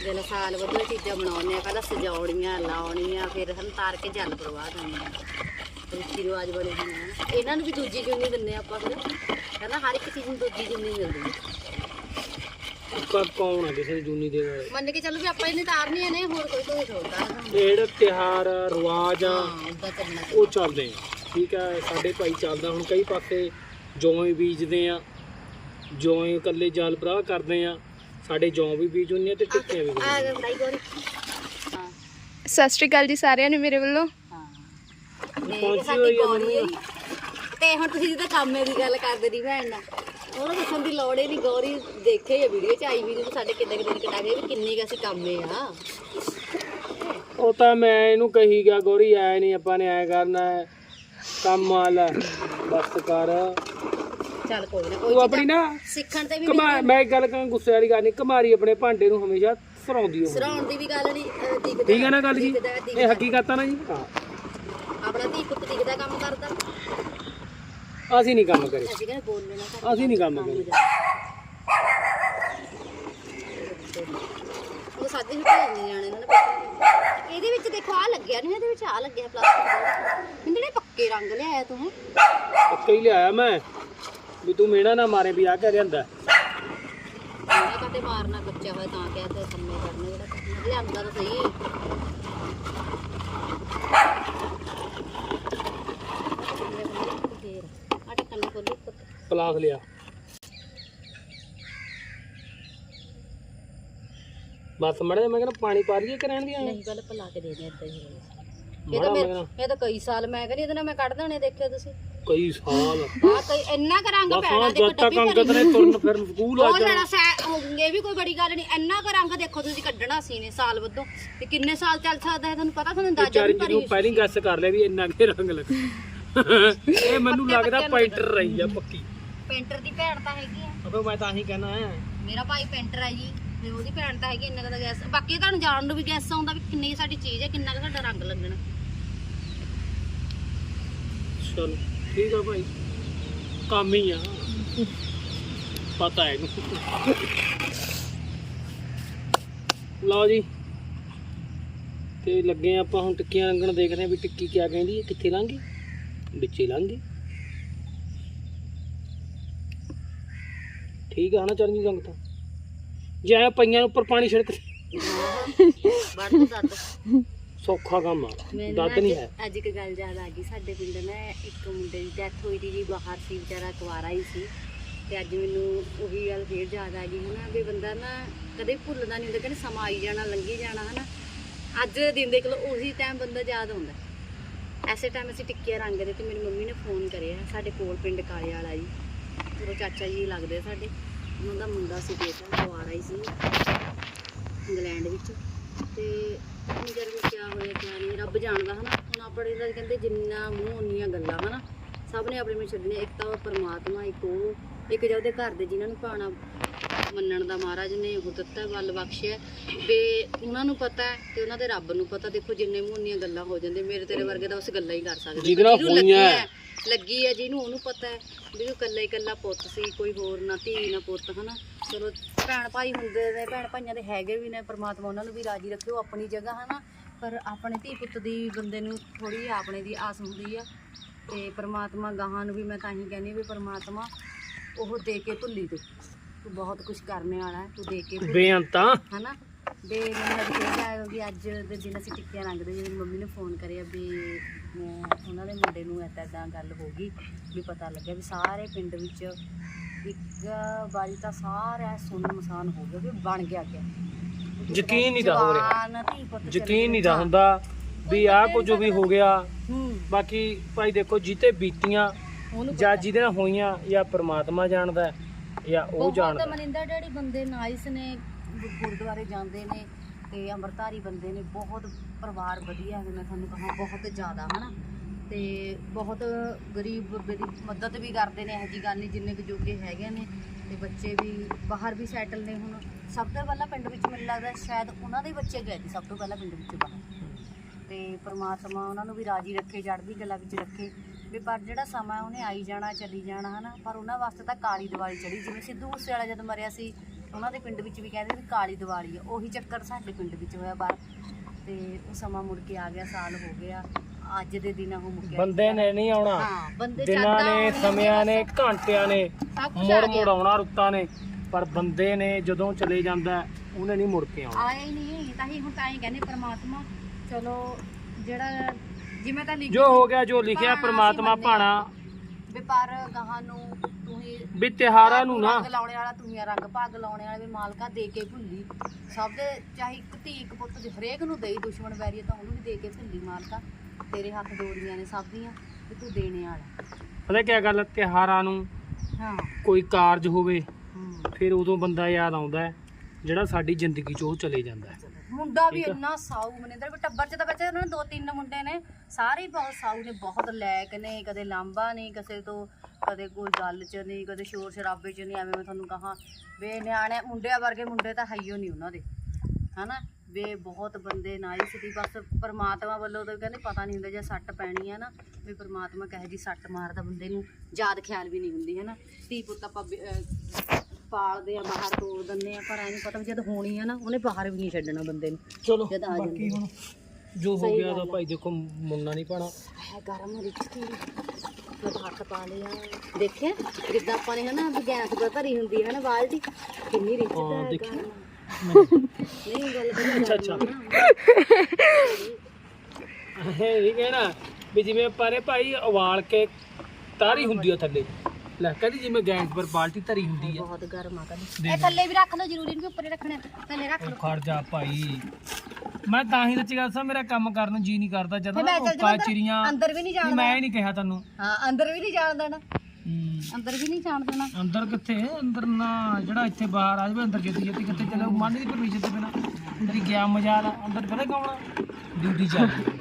ਜਿਹੜਾ ਸਾਲ ਵਧੋ ਚੀਜ਼ਾਂ ਬਣਾਉਂਦੇ ਆ ਪਹਿਲਾਂ ਸਜਾਉਣੀਆਂ ਲਾਉਣੀਆਂ ਫਿਰ ਹਨ ਤਾਰ ਕੇ ਜਲ ਪ੍ਰਵਾਹ ਦਿੰਦੇ ਆ। ਰੀਤੀ ਰਿਵਾਜ ਬਣੇ ਹੁੰਦੇ ਆ। ਨਾ। ਇਹਨਾਂ ਨੂੰ ਵੀ ਦੂਜੀ ਚੁੰਨੀ ਦਿੰਦੇ ਆ ਆਪਾਂ ਫਿਰ। ਕਹਿੰਦਾ ਹਰ ਇੱਕ ਚੀਜ਼ ਨੂੰ ਦੂਜੀ ਚੁੰਨੀ ਮਿਲਦੀ ਹੈ ਕਾ ਕੌਣ ਆ ਕਿਸੇ ਜੂਨੀ ਦੇ ਵਾਲੇ ਮੰਨ ਕੇ ਚੱਲੋ ਵੀ ਆਪਾਂ ਇਹਨੇ ਤਾਰਨੀਆਂ ਨੇ ਹੋਰ ਕੋਈ ਕੋਈ ਥੋੜਾ ਇਹ ਜਿਹੜੇ ਤਿਉਹਾਰ ਆ, ਰਿਵਾਜ ਆ ਹਾਂ ਉਦਾਂ ਉਹ ਚੱਲਦੇ ਆ। ਠੀਕ ਆ ਸਾਡੇ ਭਾਈ ਚੱਲਦਾ ਹੁਣ ਕਈ ਪਾਸੇ ਜੌਂ ਹੀ ਬੀਜਦੇ ਆ ਜੌਂ ਹੀ ਇਕੱਲੇ ਜਾਲ ਭਰਾ ਕਰਦੇ ਆ। ਸਾਡੇ ਜੌਂ ਵੀ ਬੀਜ ਹੁੰਦੀਆਂ ਤੇ ਟਿੱਕੀਆਂ ਵੀ ਆ ਗੋਰੀ। ਹਾਂ ਸਤਿ ਸ਼੍ਰੀ ਅਕਾਲ ਜੀ ਸਾਰਿਆਂ ਨੂੰ ਮੇਰੇ ਵੱਲੋਂ। ਹਾਂ। ਤੇ ਹੋਈ ਆ ਹੈ ਮੰਮੀ। ਤੇ ਹੁਣ ਤੁਸੀਂ ਜਿੱਦਾਂ ਕਾਮੇ ਦੀ ਗੱਲ ਕਰਦੇ ਦੀ ਭੈਣ ਨਾਲ। ਉਹਨੂੰ ਦੱਸਣ ਦੀ ਲੋੜ ਨਹੀਂ ਗੌਰੀ ਦੇਖੇ ਇਹ ਵੀਡੀਓ ਚ ਆਈ ਵੀ ਨਹੀਂ ਸਾਡੇ ਕਿੰਨੇ ਕੁ ਦਿਨ ਕਟਾਗੇ ਵੀ ਕਿੰਨੇ ਕੁ ਅਸੀਂ ਕਾਮੇ ਆ। ਉਹ ਤਾਂ ਮੈਂ ਇਹਨੂੰ ਕਹੀ ਗਿਆ ਗੋਰੀ ਐ ਨਹੀਂ ਆਪਾਂ ਨੇ ਐ ਕਰਨਾ ਹੈ। ਕੰਮ ਵਾਲਾ ਬਸ ਕਰ। ਚੱਲ ਕੋਈ ਨਾ ਕੋਈ ਤੂੰ ਆਪਣੀ ਨਾ ਸਿੱਖਣ ਤੇ ਵੀ ਕਮਾ ਮੈਂ ਇੱਕ ਗੱਲ ਕਹਾਂ ਗੁੱਸੇ ਵਾਲੀ ਗੱਲ ਨਹੀਂ ਕਮਾਰੀ ਆਪਣੇ ਭਾਂਡੇ ਨੂੰ ਹਮੇਸ਼ਾ ਸਰਾਉਂਦੀ ਹੋ ਸਰਾਉਣ ਦੀ ਵੀ ਗੱਲ ਨਹੀਂ ਦਿਖਦਾ ਠੀਕ ਹੈ ਨਾ ਗੱਲ ਜੀ? ਦਿਖਦਾ, ਇਹ ਦਿਖਦਾ। ਹਕੀਕਤ ਆ ਨਾ ਜੀ? ਹਾਂ। ਆਪਣਾ ਧੀ ਪੁੱਤ ਦਿਖਦਾ ਕੰਮ ਕਰਦਾ। ਅਸੀਂ ਨਹੀਂ ਕੰਮ ਕਰੇ। ਅਸੀਂ ਕਹਿੰਦੇ ਬੋਲ ਲੈਣਾ ਅਸੀਂ ਨਹੀਂ ਕੰਮ ਕਰੇ। ਉਹ ਸਾਦੇ ਹੀ ਭੇਜ ਨਹੀਂ ਜਾਣੇ ਇਹਨਾਂ ਨੇ ਪੱਕੇ। ਇਹਦੇ ਵਿੱਚ ਦੇਖੋ ਆ ਲੱਗਿਆ ਨਹੀਂ ਇਹਦੇ ਵਿੱਚ ਆ ਲੱਗਿਆ ਪਲਾਸਟਿਕ ਦਾ। ਇਹਨਾਂ ਨੇ ਪੱਕੇ ਰੰਗ ਲਿਆਇਆ ਤੂੰ। ਪੱਕਾ ਹੀ ਲਿਆਇਆ ਮੈਂ। ਵੀ ਤੂੰ ਮੇਣਾ ਨਾ ਮਾਰੇ ਵੀ ਆ ਕੇ ਰਹਿੰਦਾ ਮੇਰਾ ਕਦੇ ਮਾਰਨਾ ਕੱਚਾ ਹੋਇਆ ਤਾਂ ਕਿਹਾ ਤੇ ਕੰਮੇ ਕਰਨੇ ਜਿਹੜਾ ਕਰਨਾ ਲਿਆਂਦਾ ਤਾਂ ਸਹੀ ਫੇਰ ਆ ਟੱਕਣ ਖੋਲੀ ਪਲਾਸ ਲਿਆ। ਬਸ ਮੜੇ ਮੈਂ ਕਹਿੰਦਾ ਪਾਣੀ ਪਾ ਲਈਏ ਕਿ ਰਹਿਣ ਦੀਆਂ? ਨਹੀਂ ਗੱਲ ਪਲਾ ਕੇ ਦੇ ਦੇ ਏਦਾਂ ਹੀ। ਇਹ ਮਾੜਾ ਤਾਂ ਮੈਂ ਇਹ ਤਾਂ ਕਈ ਸਾਲ ਮੈਂ ਕਹਿੰਦੀ ਇਹਦੇ ਨਾਲ ਮੈਂ ਕੱਢ ਦੇਣੇ ਦੇਖਿਓ ਤੁਸੀਂ। ਕਈ ਸਾਲ। ਆ ਕਈ ਇੰਨਾ ਕੁ ਰੰਗ ਬਸ ਪੈਣਾ ਹਾਂ ਦੇਖੋ ਜਦ ਤੱਕ ਡੱਬੀ ਭਰੀ। ਨੇ ਤੁਰਨ ਫਿਰ ਸਕੂਲ ਆ ਉਹ ਜਾਣਾ। ਜਿਹੜਾ ਸੈ ਵੀ ਕੋਈ ਬੜੀ ਗੱਲ ਨਹੀਂ ਇੰਨਾ ਕੁ ਰੰਗ ਦੇਖੋ ਤੁਸੀਂ ਕੱਢਣਾ ਸੀ ਨੇ ਸਾਲ ਵੱਧੋ। ਤੇ ਕਿੰਨੇ ਸਾਲ ਚੱਲ ਸਕਦਾ ਹੈ ਤੁਹਾਨੂੰ ਪਤਾ ਤੁਹਾਨੂੰ ਅੰਦਾਜ਼ਾ ਚਾਰੀ ਵੀ ਭਰੀ ਨੂੰ ਪਹਿਲਾਂ ਗੱਸ ਕਰ ਲਿਆ ਵੀ ਇੰਨਾ ਕੇ ਰੰਗ ਲੱਗ ਇਹ ਮੈਨੂੰ ਲੱਗਦਾ ਪੈਂਟਰ ਰਹੀ ਆ ਪੱਕੀ। ਪੇਂਟਰ ਦੀ ਭੈਣ ਤਾਂ ਹੈਗੀ ਆ। ਅਬੇ ਮੈਂ ਤਾਂ ਹੀ ਕਹਿਣਾ ਹੈ। ਮੇਰਾ ਭਾਈ ਪੇਂਟਰ ਹੈ ਜੀ ਤੇ ਉਹਦੀ ਭੈਣ ਤਾਂ ਹੈਗੀ ਇੰਨਾ ਕੁ ਦਾ ਗੈਸ ਬਾਕੀ ਤੁਹਾਨੂੰ ਜਾਣਨ ਨੂੰ ਵੀ ਗੈਸ ਆਉਂਦਾ ਵੀ ਕਿੰਨੀ ਸਾਡੀ ਚੀਜ਼ ਹੈ ਕਿੰਨਾ ਕੁ ਸਾਡਾ ਰੰਗ ਲੱਗਣਾ। ਚਲ ਠੀਕ ਆ ਭਾਈ। ਕੰਮ ਹੀ ਆ। ਪਤਾ ਹੈ ਇਹਨੂੰ। ਲਓ ਜੀ। ਤੇ ਲੱਗੇ ਆ ਆਪਾਂ ਹੁਣ ਟਿੱਕੀਆਂ ਰੰਗਣ ਦੇਖਦੇ ਆ ਵੀ ਟਿੱਕੀ ਕਿਆ ਕਹਿੰਦੀ ਹੈ ਕਿੱਥੇ ਲੰਘੀ ਵਿੱਚੇ ਲੰਘੀ ਠੀਕ ਆ ਨਾ ਚਰਨਜੀਤ ਰੰਗ ਤਾਂ ਜੇ ਐਂ ਪਈਆਂ ਉੱਪਰ ਪਾਣੀ ਛਿੜਕ ਤੋਂ ਵੱਧ ਸੌਖਾ ਕੰਮ ਆ। ਮੈਨੂੰ ਦੱਦ ਨਹੀਂ ਹੈ। ਅੱਜ ਇੱਕ ਗੱਲ ਯਾਦ ਆ ਗਈ ਸਾਡੇ ਪਿੰਡ ਨਾ ਇੱਕ ਮੁੰਡੇ ਦੀ ਡੈਥ ਹੋਈ ਸੀ ਜੀ ਬਾਹਰ ਸੀ ਵਿਚਾਰਾ ਕੁਆਰਾ ਹੀ ਸੀ। ਤੇ ਅੱਜ ਮੈਨੂੰ ਉਹੀ ਗੱਲ ਫੇਰ ਯਾਦ ਆ ਗਈ ਹਨਾ ਵੀ ਬੰਦਾ ਨਾ ਕਦੇ ਭੁੱਲਦਾ ਨਹੀਂ ਹੁੰਦਾ ਕਹਿੰਦੇ ਸਮਾਂ ਆਈ ਜਾਣਾ ਲੰਘੀ ਜਾਣਾ ਹਨਾ। ਅੱਜ ਦੇ ਦਿਨ ਦੇਖ ਲਓ ਉਹੀ ਟਾਈਮ ਬੰਦਾ ਯਾਦ ਆਉਂਦਾ ਐਸੇ ਟਾਈਮ ਅਸੀਂ ਟਿੱਕੀਆਂ ਰੰਗਦੇ ਤੇ ਮੇਰੀ ਮੰਮੀ ਨੇ ਫੋਨ ਕਰਿਆ ਸਾਡੇ ਕੋਲ ਪਿੰਡ ਕਾਲੇ ਵਾਲਾ ਜੀ। ਉਹ ਚਾਚਾ ਜੀ ਲੱਗਦੇ ਸਾਡੇ, ਉਹਨਾਂ ਦਾ ਮੁੰਡਾ ਸੀ ਬੇਟਾ ਕੁਆਰਾ ਹੀ ਸੀ, ਇੰਗਲੈਂਡ ਵਿੱਚ। ਤੇ ਨਿਗਰ ਵੀ ਕਿਆ ਹੋਇਆ ਕਿਆ ਨਹੀਂ, ਰੱਬ ਜਾਣਦਾ ਹਨਾ। ਹੁਣ ਆਪਣੇ ਦਾ ਕਹਿੰਦੇ ਜਿੰਨਾ ਮੂੰਹ, ਉਨੀਆਂ ਗੱਲਾਂ ਹਨਾ। ਸਭ ਨੇ ਆਪਣੇ ਨੂੰ ਛੱਡਣੀਆਂ। ਇੱਕ ਤਾਂ ਉਹ ਪਰਮਾਤਮਾ, ਇੱਕ ਉਹ, ਇੱਕ ਜਿਹਦੇ ਘਰ ਦੇ ਜਿਨ੍ਹਾਂ ਨੂੰ ਪਾਣਾ ਮੰਨਣ ਦਾ ਮਹਾਰਾਜ ਨੇ ਉਹ ਦਿੱਤਾ ਵੱਲ ਬਖਸ਼ਿਆ ਵੀ ਉਹਨਾਂ ਨੂੰ ਪਤਾ ਹੈ ਤੇ ਉਹਨਾਂ ਦੇ ਰੱਬ ਨੂੰ ਪਤਾ। ਦੇਖੋ ਜਿੰਨੇ ਮੂੰਹ ਉਨੀਆਂ ਗੱਲਾਂ ਹੋ ਜਾਂਦੇ ਮੇਰੇ ਤੇਰੇ ਵਰਗੇ ਤਾਂ ਉਸ ਗੱਲਾਂ ਹੀ ਕਰ ਸਕਦੇ ਜਿਹਦੇ ਨਾਲ ਜਿਹਨੂੰ ਲੱਗੀ ਹੋਈਆਂ। ਹੈ, ਲੱਗੀ ਹੈ ਜਿਹਨੂੰ ਉਹਨੂੰ ਪਤਾ ਹੈ ਵੀ ਉਹ ਇਕੱਲਾ ਹੀ ਇਕੱਲਾ ਪੁੱਤ ਸੀ ਕੋਈ ਹੋਰ ਨਾ ਧੀ ਨਾ ਪੁੱਤ ਹਨਾ। ਚਲੋ ਭੈਣ ਭਾਈ ਹੁੰਦੇ ਨੇ ਭੈਣ ਭਾਈਆਂ ਦੇ ਹੈਗੇ ਵੀ ਨੇ ਪ੍ਰਮਾਤਮਾ ਉਹਨਾਂ ਨੂੰ ਵੀ ਰਾਜੀ ਰੱਖੇ ਉਹ ਆਪਣੀ ਜਗ੍ਹਾ ਹਨਾ। ਪਰ ਆਪਣੇ ਧੀ ਪੁੱਤ ਦੀ ਬੰਦੇ ਨੂੰ ਥੋੜੀ ਆਪਣੇ ਦੀ ਆਸ ਹੁੰਦੀ ਆ। ਤੇ ਪ੍ਰਮਾਤਮਾ ਗਾਹਾਂ ਨੂੰ ਵੀ ਮੈਂ ਤਾਂ ਹੀ ਕਹਿੰਦੀ ਵੀ ਪ੍ਰਮਾਤਮਾ ਉਹ ਦੇ ਕੇ ਭੁੱਲੀ ਤੇ। ਤੂੰ ਬਹੁਤ ਕੁਝ ਕਰਨੇ ਵਾਲਾ ਹੈ ਤੂੰ ਦੇ ਕੇ ਭੁੱਲੀ ਬੇਅੰਤਾਂ ਹਨਾ? ਵੀ ਮੈਨੂੰ ਅੱਜ ਜਾਇਆ ਵੀ ਅੱਜ ਦੇ ਦਿਨ ਅਸੀਂ ਟਿੱਕੀਆਂ ਰੰਗਦੇ ਜਿਵੇਂ ਮੰਮੀ ਨੇ ਫੋਨ ਕਰਿਆ ਵੀ ਮੈਂ ਉਹਨਾਂ ਦੇ ਮੁੰਡੇ ਨੂੰ ਏਦਾਂ ਏਦਾਂ ਗੱਲ ਹੋ ਗਈ ਵੀ ਪਤਾ ਲੱਗਿਆ ਵੀ ਸਾਰੇ ਪਿੰਡ ਵਿੱਚ ਇੱਕ ਵਾਰੀ ਤਾਂ ਸਾਰਾ ਸੁੰਨ ਮਸਾਨ ਹੋ ਗਿਆ ਵੀ ਬਣ ਗਿਆ ਕਿਆ ਯਕੀਨ ਨਹੀਂ ਤਾਂ ਹੋ ਰਿਹਾ। ਯਕੀਨ ਨਹੀਂ। ਦਾ ਹੁੰਦਾ ਵੀ ਆਹ ਕੁਝ ਵੀ ਹੋ ਗਿਆ। ਹੂੰ। ਬਾਕੀ ਭਾਈ ਦੇਖੋ ਜਿੱਤੇ ਬੀਤੀਆਂ ਉਹਨੂੰ ਜਾਂ ਜਿਹਦੇ ਨਾਲ ਹੋਈਆਂ ਜਾਂ ਪ੍ਰਮਾਤਮਾ ਜਾਣਦਾ ਹੈ। ਜਾਂ ਉਹ ਬਹੁਤ ਜਾਣਦਾ। ਮਨਿੰਦਰ ਡੈਡੀ ਬੰਦੇ ਨਾਈਸ ਨੇ ਗੁ- ਗੁਰਦੁਆਰੇ ਜਾਂਦੇ ਨੇ ਤੇ ਅੰਮ੍ਰਿਤਧਾਰੀ ਬੰਦੇ ਨੇ ਬਹੁਤ ਪਰਿਵਾਰ ਵਧੀਆ ਹੈ ਮੈਂ ਤੁਹਾਨੂੰ ਕਹਾਂ ਬਹੁਤ ਜ਼ਿਆਦਾ ਹਨਾ। ਤੇ ਬਹੁਤ ਗਰੀਬ ਗੁਰਬੇ ਦੀ ਮਦਦ ਵੀ ਕਰਦੇ ਨੇ ਇਹੋ ਜਿਹੀ ਗੱਲ ਨਹੀਂ ਜਿੰਨੇ ਕੁ ਜੋਗੇ ਹੈਗੇ ਨੇ। ਤੇ ਬੱਚੇ ਵੀ ਬਾਹਰ ਵੀ ਸੈਟਲ ਨੇ ਹੁਣ। ਸਭ ਤੋਂ ਪਹਿਲਾਂ ਪਿੰਡ ਵਿੱਚ ਮੈਨੂੰ ਲੱਗਦਾ ਸ਼ਾਇਦ ਉਹਨਾਂ ਦੇ ਬੱਚੇ ਗਏ ਸੀ ਸਭ ਤੋਂ ਪਹਿਲਾਂ ਪਿੰਡ ਵਿੱਚ ਬਾਹਰ। ਤੇ ਪ੍ਰਮਾਤਮਾ ਉਹਨਾਂ ਨੂੰ ਵੀ ਰਾਜੀ ਰੱਖੇ ਚੜ੍ਹਦੀ ਕਲਾ ਵਿੱਚ ਰੱਖੇ। ਵੀ ਪਰ ਜਿਹੜਾ ਸਮਾਂ ਉਹਨੇ ਆਈ ਜਾਣਾ ਚੱਲੀ ਜਾਣਾ ਹਨਾ? ਪਰ ਉਹਨਾਂ ਵਾਸਤੇ ਤਾਂ ਕਾਲੀ ਦੀਵਾਲੀ ਚੜੀ ਜਿਵੇਂ ਸਿੱਧੂ ਮੂਸੇ ਵਾਲਾ ਜਦ ਮਰਿਆ ਸੀ ਉਹਨਾਂ ਦੇ ਪਿੰਡ ਵਿੱਚ ਵੀ ਕਹਿੰਦੇ ਵੀ ਕਾਲੀ ਦੀਵਾਲੀ ਆ। ਉਹੀ ਚੱਕਰ ਸਾਡੇ ਪਿੰਡ ਵਿੱਚ ਹੋਇਆ ਬਾਹਰ। ਤੇ ਉਹ ਸਮਾਂ ਮੁੜ ਕੇ ਆ ਗਿਆ ਸਾਲ ਹੋ ਗਿਆ। ਅੱਜ ਦੇ ਦਿਨ ਉਹ ਮੁੱਕਿਆ ਬੰਦੇ ਨੇ ਨਹੀਂ ਆਉਣਾ। ਹਾਂ ਬੰਦੇ ਦਿਨਾਂ ਨੇ ਸਮਿਆਂ ਨੇ। ਘੰਟਿਆਂ ਨੇ ਮੁੜ। ਮੁੜ ਆਉਣਾ ਰੁੱਤਾਂ ਨੇ। ਪਰ ਬੰਦੇ ਨੇ ਜਦੋਂ ਚਲੇ ਜਾਂਦਾ ਉਹਨੇ ਨਹੀਂ ਮੁੜ ਕੇ ਆਉਣਾ। ਆਏ ਨਹੀਂ ਤਾਂ ਹੀ ਹੁਣ ਤਾਂ ਹੀ ਕਹਿੰਦੇ ਪ੍ਰਮਾਤਮਾ ਚਲੋ ਜਿਹੜਾ ਜਿਵੇਂ ਤਾਂ ਲਿਖਿਆ ਜੋ ਹੋ ਗਿਆ ਜੋ ਲਿਖਿਆ ਭਾਣਾ ਅਸੀਂ ਪ੍ਰਮਾਤਮਾ ਮੰਨਿਆ। ਭਾਣਾ। ਵੀ ਪਰ ਗਾਹਾਂ ਨੂੰ ਤੂੰ ਹੀ ਵੀ ਤਿਹਾਰਾਂ ਨੂੰ ਨਾ ਰੰਗ ਲਾਉਣੇ ਵਾਲਾ ਤੂੰ ਹੀ ਆ, ਰੰਗ ਭਾਗ ਲਾਉਣੇ ਵਾਲਾ ਵੀ ਮਾਲਕਾ ਦੇ ਕੇ ਭੁੱਲੀ। ਸਭ ਦੇ ਚਾਹੇ ਇੱਕ ਧੀ ਇੱਕ ਪੁੱਤ ਦੇ ਹਰੇਕ ਨੂੰ ਦੇਈ ਦੁਸ਼ਮਣ ਵੈਰੀ ਤਾਂ ਉਹਨੂੰ ਵੀ ਦੇ ਕੇ ਭੁੱਲੀ ਮਾਲਕਾ। ਤੇਰੇ ਹੱਥ ਜੋੜੀਆਂ ਨੇ ਸਭ ਦੀਆਂ ਵੀ ਤੂੰ ਦੇਣੇ ਵਾਲਾ। ਪਤਾ ਕੀ ਗੱਲ ਤਿਹਾਰਾਂ ਨੂੰ ਹਾਂ। ਕੋਈ ਕਾਰਜ ਹੋਵੇ ਫਿਰ ਉਦੋਂ ਬੰਦਾ ਯਾਦ ਆਉਂਦਾ ਹੈ ਜਿਹੜਾ ਸਾਡੀ ਜ਼ਿੰਦਗੀ 'ਚੋਂ ਉਹ ਚਲੇ ਜਾਂਦਾ ਹੈ। ਮੁੰਡਾ ਵੀ। ਇੰਨਾ ਸਾਊ ਮਨਿੰਦਰ ਵੀ ਟੱਬਰ ਚ ਤਾਂ ਬੱਚੇ ਉਹਨਾਂ ਨੇ ਦੋ ਤਿੰਨ ਮੁੰਡੇ ਨੇ ਸਾਰੇ ਹੀ ਬਹੁਤ ਸਾਊ ਨੇ ਬਹੁਤ ਲੈਕ ਨੇ ਕਦੇ ਲਾਂਬਾ ਨਹੀਂ ਕਿਸੇ ਤੋਂ ਕਦੇ ਕੋਈ ਗੱਲ ਚ ਨਹੀਂ ਕਦੇ ਸ਼ੋਰ ਸ਼ਰਾਬੇ ਚ ਨਹੀਂ ਐਵੇਂ ਮੈਂ ਤੁਹਾਨੂੰ ਕਹਾਂ। ਵੇ ਨਿਆਣੇ ਮੁੰਡਿਆਂ ਵਰਗੇ ਮੁੰਡੇ ਤਾਂ ਹਾਈਓ ਨਹੀਂ ਉਹਨਾਂ ਦੇ ਹਨਾ? ਵੇ ਬਹੁਤ ਬੰਦੇ ਨਾਈਸ ਸੀ ਬਸ ਪਰਮਾਤਮਾ ਵੱਲੋਂ ਤਾਂ ਕਹਿੰਦੇ ਪਤਾ ਨਹੀਂ ਹੁੰਦਾ ਜੇ ਸੱਟ ਪੈਣੀ ਹੈ ਨਾ ਵੀ ਪਰਮਾਤਮਾ ਕਹੇ ਜੀ ਸੱਟ ਮਾਰਦਾ ਬੰਦੇ ਨੂੰ ਯਾਦ ਖਿਆਲ ਵੀ ਨਹੀਂ ਹੁੰਦੀ ਹੈ ਨਾ ਧੀ ਪੁੱਤ ਆਪਾਂ ਪਾਲਦੇ ਆ ਬਾਹਰ ਤੋੜ ਦਿੰਦੇ ਆ ਪਰ ਐ ਨਹੀਂ ਪਤਾ ਵੀ ਜਦ ਹੋਣੀ ਆ ਨਾ ਉਹਨੇ ਬਾਹਰ ਵੀ ਨਹੀਂ ਛੱਡਣਾ ਬੰਦੇ ਨੂੰ ਚਲੋ ਜਦ ਆ ਬਾਕੀ ਜਾਂਦੇ ਹੁਣ ਜੋ ਹੋ ਸਹੀ ਗਿਆ ਗੱਲ ਤਾਂ। ਭਾਈ ਦੇਖੋ ਮੁੰਨਾ ਨਹੀਂ ਪਾਣਾ ਹੈ ਗਰਮ ਰਿਚਕੀ ਮੈਂ ਤਾਂ ਹੱਥ ਪਾ ਲਿਆ ਦੇਖਿਆ ਜਿੱਦਾਂ ਆਪਾਂ ਨੇ ਹਨਾ ਵੀ ਗੈਸ ਪਰ ਧਰੀ ਹੁੰਦੀ ਹੈ ਨਾ ਬਾਲਟੀ ਕਿੰਨੀ ਰਿਚ ਹਾਂ, ਤਾਂ। ਗਰਮ। ਨਹੀਂ ਗੱਲ ਕਰੀ ਅੱਛਾ, ਅੱਛਾ। ਇਹ ਵੀ ਕਹਿਣਾ ਵੀ ਜਿਵੇਂ ਆਪਾਂ ਨੇ ਭਾਈ ਉਬਾਲ ਕੇ ਤਾਰੀ ਹੁੰਦੀ ਆ ਥੱਲੇ ਲੈ ਕਹਿੰਦੀ ਜਿਵੇਂ ਗੈਸ ਪਰ ਬਾਲਟੀ ਧਰੀ ਹੁੰਦੀ ਆ। ਬਹੁਤ ਗਰਮ ਆ ਕਦੀ ਦੇਖ ਇਹ ਥੱਲੇ ਵੀ ਰੱਖ ਲਓ ਜ਼ਰੂਰੀ ਨਹੀਂ ਉੱਪਰ ਹੀ ਰੱਖਣੇ ਥੱਲੇ ਰੱਖ ਲਓ। ਖੜ ਜਾ ਭਾਈ। ਮੈਂ ਤਾਂ ਹੀ ਸੱਚੀ ਗੱਲ ਸਾਂ ਮੇਰਾ ਕੰਮ ਕਰਨ ਨੂੰ ਜੀ ਨਹੀਂ ਕਰਦਾ ਜਦੋਂ ਮੈਂ ਜਾਵਾਂ ਚਿੜੀਆਂ ਅੰਦਰ ਵੀ ਨਹੀਂ ਜਾਣ ਮੈਂ ਨਹੀਂ ਕਿਹਾ ਤੈਨੂੰ। ਹਾਂ ਅੰਦਰ ਵੀ ਨਹੀਂ ਜਾਣ ਦੇਣਾ। ਅੰਦਰ ਵੀ ਨਹੀਂ ਜਾਣ ਦੇਣਾ। ਅੰਦਰ ਕਿੱਥੇ? ਅੰਦਰ ਨਾ ਜਿਹੜਾ ਇੱਥੇ ਬਾਹਰ ਆ ਜਾਵੇ ਅੰਦਰ ਜੇਤੀ ਜੇਤੀ ਕਿੱਥੇ ਚਲੇ ਮਨ ਦੀ ਪਰਮਿਸ਼ਨ ਤੇ ਬਿਨਾ ਹੀ ਗਿਆ ਮਜਾਲ ਅੰਦਰ ਪਤਾ ਕੌਣ ਡਿਊਟੀ ਚੱਲ। ਰਹੀ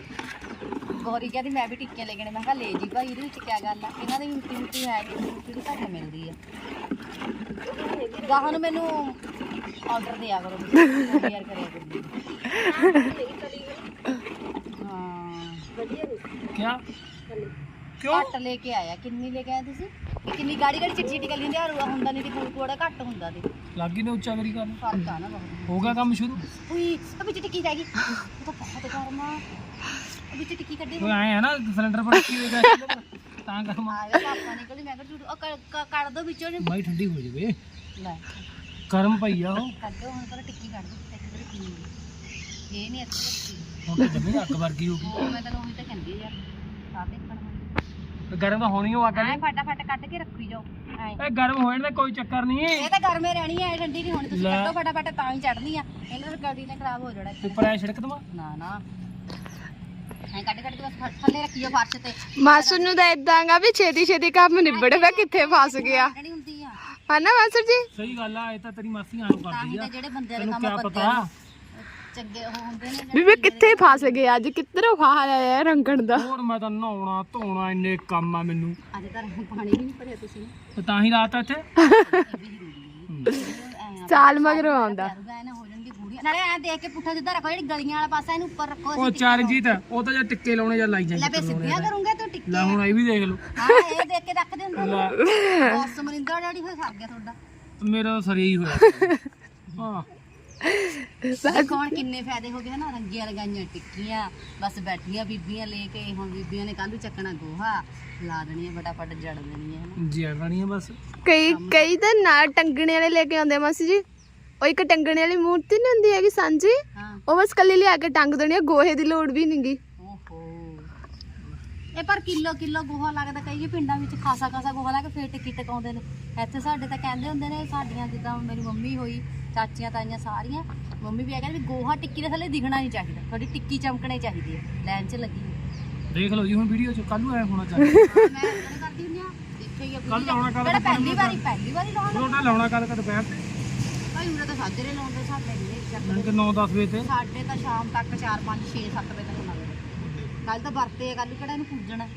ਗੌਰੀ ਕਹਿੰਦੀ ਮੈਂ ਵੀ ਟਿੱਕੀਆਂ ਲੈ ਕੇ ਆਉਣੇ। ਮੈਂ ਕਿਹਾ ਲੈ ਜੀ ਭਾਈ ਇਹਦੇ ਵਿੱਚ ਕੀ ਗੱਲ ਆ? ਇਹਨਾਂ ਦੀ ਮਿੱਟੀ ਮਿੱਟੀ ਹੈ ਕਿ ਮਿੱਟੀ ਦੀ ਘੱਟ ਮਿਲਦੀ ਆ। ਗਾਹਾਂ ਨੂੰ ਮੈਨੂੰ ਆਰਡਰ ਦਿਆ ਕਰੋ। ਯਾਰ ਕਰਿਆ ਕਰੋ ਹਾਂ। ਵਧੀਆ ਕਿਆ ਕਿਉਂ? ਘੱਟ ਲੈ ਕੇ ਆਇਆ। ਕਿੰਨੀ ਲੈ ਕੇ ਆਇਆ ਤੁਸੀਂ? ਕਿੰਨੀ ਗਾੜੀ ਗਾੜੀ ਚਿੱਟੀ ਚਿੱਟੀ ਕਲੀ ਹੁੰਦੀ ਆ ਹੁੰਦਾ ਨਹੀਂ ਤੇ ਕੋੜ ਕੋੜਾ ਘੱਟ ਹੁੰਦਾ ਤੇ। ਲੱਗੀ ਨੇ ਉੱਚਾ ਕਰੀ ਕਰਨ ਫ਼ਰਕ ਆ ਨਾ ਬਹੁਤ। ਹੋ ਗਿਆ ਕੰਮ ਸ਼ੁਰੂ? ਉਈ ਉਹ ਵਿੱਚ ਟਿੱਕੀ ਰਹਿ ਗਈ। ਉਹ ਤਾਂ ਬਹੁਤ ਗਰਮ ਆ। ਵਿੱਚ ਟਿੱਕੀ ਕੱਢੀ ਉਹ ਆਏ ਆ ਨਾ ਸਿਲੰਡਰ ਪਰ ਕੀ ਹੋਏਗਾ ਇਸ ਲਈ ਤਾਂ ਗਰਮ ਆ ਆ ਗਿਆ ਪਾਪਾ ਨਿਕਲੀ ਮੈਂ ਕਿਹਾ ਝੂਠ ਉਹ ਕੱਢ- ਕੱਢ- ਕੱਢ ਦੋ ਵਿੱਚੋਂ ਨੇ ਬਾਈ ਠੰਡੀ ਹੋ ਜਾਵੇ। ਲੈ। ਗਰਮ ਪਈ ਆ ਉਹ। ਕੱਢੋ ਹੁਣ ਪਰ ਟਿੱਕੀ ਕੱਢ ਦੋ ਇੱਕ ਵਾਰੀ ਪੀ ਲਓ। ਇਹ ਨਹੀਂ ਇੱਥੇ ਰੱਖੀ। ਹੁਣ ਤਾਂ ਜਮੀ ਅੱਗ ਵਰਗੀ ਹੋ ਗਈ। ਉਹ ਮੈਂ ਤੈਨੂੰ ਉਹੀ ਤਾਂ ਕਹਿੰਦੀ ਆ ਯਾਰ ਆ ਦੇਖਣ ਹੁਣ ਗਰਮ ਤਾਂ ਹੋਣੀ ਹੋ ਆ ਐ ਫਟਾਫਟ ਕੱਢ ਕੇ ਰੱਖੀ ਜਾਓ ਐ। ਇਹ ਗਰਮ ਹੋ ਜਾਂਦਾ ਕੋਈ ਚੱਕਰ ਨਹੀਂ। ਇਹ ਤਾਂ ਗਰਮੇ ਰਹਿਣੀ ਇਹ ਠੰਡੀ ਨਹੀਂ ਹੋਣੀ ਤੁਸੀਂ ਲੈ। ਕੱਢੋ ਫਟਾਫਟ ਤਾਂ ਹੀ ਚੜਨੀ ਆ। ਇਹਨਾਂ ਦੀ ਕੜੀ ਨੇ ਖਰਾਬ ਹੋ ਜਾਣਾ ਉੱਪਰ ਐ ਛਿੜਕ ਦਵਾ। ਨਾ ਨਾ। ਐ ਕੱਢ ਕੱਢ ਕੇ ਬਸ ਥ- ਥੱਲੇ ਰੱਖੀਓ ਫਰਸ਼ ਤੇ। ਮਾਸੂਰ ਨੂੰ ਤਾਂ ਇਦਾਂਗਾ ਵੀ ਛੇਤੀ ਛੇਤੀ ਕੰਮ ਨਿਬੜ ਪਿਆ ਕਿੱਥੇ ਫਸ ਗਿਆ। ਜਿਹੜੀ ਹੁੰਦੀ ਆ। ਹਨਾ ਮਾਸੂਰ ਜੀ? ਸਹੀ ਗੱਲ ਆ ਇਹ ਤਾਂ ਤੇਰੀ ਮਾਸੀ ਤਾਂ ਕਰਦੀ ਹੀ ਆ। ਤਾਂ ਜਿਹੜੇ ਬੰਦਿਆਂ ਦੇ ਤੈਨੂੰ ਕੰਮ ਕਿਆ ਬੰਦਿਆਂ ਪਤਾ? ਨੂੰ ਚੰਗੇ ਉਹ ਹੁੰਦੇ ਨੇ ਵੀ ਮੈਂ ਕਿੱਥੇ ਫਸ ਗਿਆ ਅੱਜ? ਕਿੱਧਰੋਂ ਫਾਹ ਆਇਆ ਰੰਗਣ ਦਾ? ਹੋਰ ਮੈਂ ਤਾਂ ਨਹਾਉਣਾ ਧੋਣਾ ਇੰਨੇ ਕੰਮ ਆ ਮੈਨੂੰ। ਅੱਜ ਤਾਂ ਪਾਣੀ ਵੀ ਨਹੀਂ ਭਰਿਆ ਤੁਸੀਂ। ਤੇ ਤਾਂ ਹੀ ਰਾਤ ਆ ਇੱਥੇ। ਸਾਲ ਮਗਰੋਂ ਆਉਂਦਾ। ਨਾ ਹੋ ਨਾਲੇ ਐ ਦੇਖ ਕੇ ਪੁੱਠਾ ਸਿੱਧਾ ਰੱਖੋ ਜਿਹੜੀ ਗਲੀਆਂ ਵਾਲਾ ਪਾਸਾ ਇਹਨੂੰ ਉੱਪਰ ਰੱਖੋ ਉਹ ਚਰਨਜੀਤ ਉਹ ਤਾਂ ਜਾਂ ਟਿੱਕੇ ਲਾਉਣੇ ਜਾਂ ਲਾਈ ਲੈ ਜਾਂਦੇ ਬੇ ਸਿੱਧੀਆਂ ਕਰੂੰਗੇ ਤੂੰ ਟਿੱਕੇ। ਲੈ ਹੁਣ ਇਹ ਵੀ ਦੇਖ ਲਓ। ਹਾਂ ਇਹ ਦੇਖ ਕੇ ਰੱਖਦੇ ਹੁੰਦੇ ਲੈ। ਬਸ ਮਰਿੰਦਾ ਡੈਡੀ ਹੋਏ ਸਰ ਗਿਆ ਤੁਹਾਡਾ। ਮੇਰਾ ਤਾਂ ਸਰੀਆ ਹੀ ਹੋਇਆ। ਹਾਂ। ਹੁਣ ਕਿੰਨੇ ਫਾਇਦੇ ਹੋ ਗਏ ਨਾ ਰੰਗੀਆਂ ਲਗਾਈਆਂ ਟਿੱਕੀਆਂ ਬਸ ਬੈਠੀਆਂ ਬੀਬੀਆਂ ਲੈ ਕੇ ਹੁਣ ਬੀਬੀਆਂ ਨੇ ਕੱਲ੍ਹ ਨੂੰ ਚੱਕਣਾ ਗੋਹਾ। ਲਾ ਦੇਣੀਆਂ ਫਟਾਫਟ ਜੜ ਦੇਣੀਆਂ ਹਨਾ। ਜੀ ਰਾਣੀਆਂ ਬਸ। ਕਈ ਕਈ ਤਾਂ ਨਾ ਟੰਗਣੇ ਵਾਲੇ ਲੈ ਕੇ ਆਉਂਦੇ ਆ ਮਾਸੀ ਜੀ। ਉਹ ਇੱਕ ਟੰਗਣੇ ਵਾਲੀ ਮੂਰਤੀ ਨਹੀਂ ਹੁੰਦੀ ਹੈਗੀ ਸਾਂਝੀ? ਹਾਂ। ਉਹ ਬਸ ਕੱਲੀ ਲਿਆ ਕੇ ਟੰਗ ਦੇਣੀ ਆ ਗੋਹੇ ਦੀ ਲੋੜ ਵੀ ਨਹੀਂਗੀ ਓਹੋ। ਇਹ ਪਰ ਕਿਲੋ ਕਿਲੋ ਗੋਹਾ ਲੱਗਦਾ ਕਈ ਪਿੰਡਾਂ ਵਿੱਚ ਖਾਸਾ ਖਾਸਾ ਗੋਹਾ ਲਾ ਕੇ ਫੇਰ ਟਿੱਕੀ ਟਿਕਾਉਂਦੇ ਨੇ। ਇੱਥੇ ਸਾਡੇ ਤਾਂ ਕਹਿੰਦੇ ਹੁੰਦੇ ਨੇ ਸਾਡੀਆਂ ਜਿੱਦਾਂ ਮੇਰੀ ਮੰਮੀ ਹੋਈ ਚਾਚੀਆਂ ਤਾਈਆਂ ਸਾਰੀਆਂ ਮੰਮੀ ਵੀ ਆ ਕਹਿੰਦੇ ਵੀ ਗੋਹਾ ਟਿੱਕੀ ਦੇ ਥੱਲੇ ਦਿਖਣਾ ਨਹੀਂ ਚਾਹੀਦਾ ਤੁਹਾਡੀ ਟਿੱਕੀ ਚਮਕਣੀ ਚਾਹੀਦੀ ਹੈ ਲਾਈਨ 'ਚ ਲੱਗੀ। ਦੇਖ ਲਓ ਜੀ ਹੁਣ ਵੀਡੀਓ ਚ ਕੱਲ ਨੂੰ ਐ ਹੋਣਾ ਚਾਹੀਦਾ। ਹਾਂ, ਮੈਂ ਇਦਾਂ ਕਰਦੀ ਹੁੰਦੀ ਆ ਦੇਖੀ ਇੱਥੇ ਹੀ ਆ ਕੱਲ੍ਹ ਲਾਉਣਾ ਕੱਲ੍ਹ ਪਹਿਲੀ ਵਾਰੀ ਪਹਿਲੀ ਵਾਰੀ ਲਾਉਣਾ। ਰੋਟਾ ਲਾਉਣਾ ਕਦ ਕਦ ਦੁਪਹਿਰ ਤਾਂ। ਸਾਜਰੇ ਲਾਉਂਦੇ ਸਾਡੇ ਨਹੀਂ ਮੈਂ ਕਿ 9-10 ਵਜੇ ਤੇ? ਸਾਡੇ ਤਾਂ ਸ਼ਾਮ ਤੱਕ 4 5 6 7 ਵਜੇ ਤੱਕ ਲਾਉਂਦੇ ਕੱਲ ਤਾਂ ਵਰਤੇ ਕੱਲ ਕਿਹੜਾ ਇਹਨੂੰ ਪੂਜਣਾ?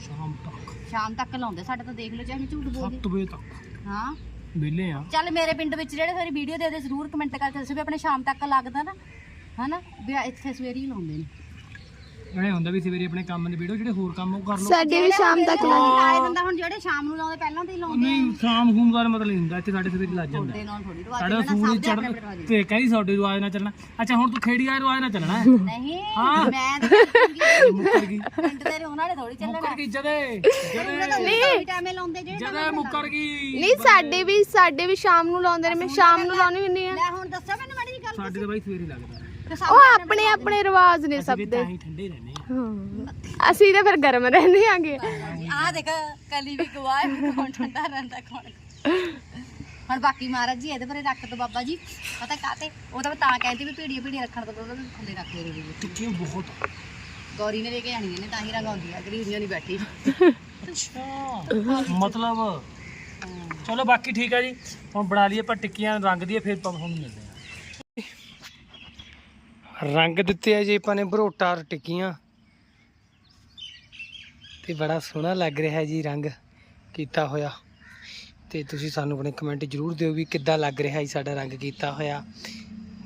ਸ਼ਾਮ ਤੱਕ। ਸ਼ਾਮ ਤੱਕ ਲਾਉਂਦੇ ਸਾਡੇ ਤਾਂ ਦੇਖ ਲਓ ਚਾਹੇ ਝੂਠ ਬੋਲਦੇ। 7 ਵਜੇ ਤੱਕ। ਹਾਂ। ਵਿਹਲੇ ਆ। ਚੱਲ ਮੇਰੇ ਪਿੰਡ ਵਿੱਚ ਜਿਹੜੇ ਸਾਰੀ ਵੀਡੀਓ ਦੇਖਦੇ ਜ਼ਰੂਰ ਕਮੈਂਟ ਕਰਕੇ ਦੱਸੋ ਵੀ ਆਪਣੇ ਸ਼ਾਮ ਤੱਕ ਲੱਗਦਾ ਨਾ। ਹਨਾ? ਵੀ ਇੱਥੇ ਸਵੇਰੇ ਲਾਉਂਦੇ ਨੇ। ਇਹ ਹੁੰਦਾ ਵੀ ਸਵੇਰੇ ਆਪਣੇ ਕੰਮ ਦੇ ਵੀਡੀਓ ਜਿਹੜੇ ਹੋਰ ਕੰਮ ਉਹ ਕਰ ਲਓ। ਸਾਡੇ ਵੀ ਸ਼ਾਮ ਤੱਕ ਲਾਏ ਦਿੰਦਾ ਹੁਣ ਜਿਹੜੇ ਸ਼ਾਮ ਨੂੰ ਲਾਉਂਦੇ ਪਹਿਲਾਂ ਤਾਂ ਹੀ ਲਾਉਂਦੇ ਨਹੀਂ ਸ਼ਾਮ ਹੂੰ ਦਾ ਮਤਲਬ ਨਹੀਂ ਹੁੰਦਾ ਇੱਥੇ ਸਾਡੇ ਸਵੇਰੇ ਲੱਗ ਜਾਂਦਾ। ਦੇ ਨਾਲ ਥੋੜੀ ਰਵਾਜ ਸਾਡਾ ਸੂਰਜ ਚੜ੍ਹਦਾ ਤੇ ਕਹਿੰਦੀ ਸਾਡੇ ਰਿਵਾਜ ਨਾਲ ਚੱਲਣਾ। ਅੱਛਾ ਹੁਣ ਤੂੰ ਖੇੜੀ ਆ ਰਿਵਾਜ ਨਾਲ ਚੱਲਣਾ ਹੈ? ਨਹੀਂ ਹਾਂ। ਮੈਂ ਤਾਂ ਮੁੱਕਰ ਗਈ। ਪਿੰਡ ਦੇ ਉਹਨਾਂ ਨੇ ਥੋੜੀ ਚੱਲਣਾ। ਮੁੱਕਰ ਗਈ ਜਦੇ। ਨਹੀਂ। ਟਾਈਮੇ ਲਾਉਂਦੇ ਜਿਹੜੇ ਜਦੇ ਮੁੱਕਰ ਗਈ। ਨਹੀਂ ਸਾਡੇ ਵੀ ਸਾਡੇ ਵੀ ਸ਼ਾਮ ਨੂੰ ਲਾਉਂਦੇ ਨੇ ਮੈਂ ਸ਼ਾਮ ਨੂੰ ਲਾਉਣੀ ਹੁੰਦੀ ਆ ਲੈ ਹੁਣ ਦੱਸੋ ਮੈਨੂੰ ਮਾੜੀ ਜੀ ਗੱਲ ਸਾਡੇ ਤਾਂ ਬਾਈ ਸਵੇਰੇ ਲੱਗਦਾ। ਉਹ ਆਪਣੇ ਆਪਣੇ ਰਿਵਾਜ ਨੇ ਸਭ ਦੇ। ਤਾਂ ਹੀ ਠੰਡੇ ਰਹਿੰਦੇ ਹਾਂ। ਅਸੀਂ ਤਾਂ ਫਿਰ ਗਰਮ ਰਹਿੰਦੇ ਆਂਗੇ। ਆ ਦੇਖ ਕਲੀ ਵੀ ਗਵਾਏ ਕੌਣ ਠੰਡਾ ਰਹਿੰਦਾ ਕੌਣ ਹੁਣ ਬਾਕੀ ਮਹਾਰਾਜ ਜੀ ਇਹਦੇ ਬਾਰੇ ਰੱਖ ਦੋ ਬਾਬਾ ਜੀ। ਪਤਾ ਕਾਤੇ ਉਹ ਤਾਂ ਮੈਂ ਤਾਂ ਕਹਿੰਦੀ ਵੀ ਪੀੜੀਆਂ ਪੀੜੀਆਂ ਰੱਖਣ ਤੋਂ ਉਹਦਾ ਥੱਲੇ ਰੱਖ ਦੇ ਰਹੀ ਟਿੱਕੀਆਂ ਬਹੁਤ। ਗੌਰੀ ਨੇ ਲੈ ਕੇ ਆਣੀਆਂ ਨੇ ਤਾਂ ਹੀ ਰੰਗ ਆਉਂਦੀ ਆ ਗਰੀਬੀਆਂ ਨਹੀਂ ਬੈਠੀ। ਅੱਛਾ। ਮਤਲਬ ਚਲੋ ਬਾਕੀ ਠੀਕ ਆ ਜੀ। ਹੁਣ ਬਣਾ ਲਈਏ ਆਪਾਂ ਟਿੱਕੀਆਂ ਰੰਗ ਦੀ ਫਿਰ ਤੁਹਾਨੂੰ ਮਿਲਦੇ ਰੰਗ ਦਿੱਤੇ ਆ ਜੀ ਆਪਾਂ ਨੇ ਬਰੋਟਾ ਔਰ ਟਿੱਕੀਆਂ ਤੇ ਬੜਾ ਸੋਹਣਾ ਲੱਗ ਰਿਹਾ ਜੀ ਰੰਗ ਕੀਤਾ ਹੋਇਆ। ਤੇ ਤੁਸੀਂ ਸਾਨੂੰ ਆਪਣੇ ਕਮੈਂਟ ਜਰੂਰ ਦਿਓ ਵੀ ਕਿੱਦਾਂ ਲੱਗ ਰਿਹਾ ਜੀ ਸਾਡਾ ਰੰਗ ਕੀਤਾ ਹੋਇਆ।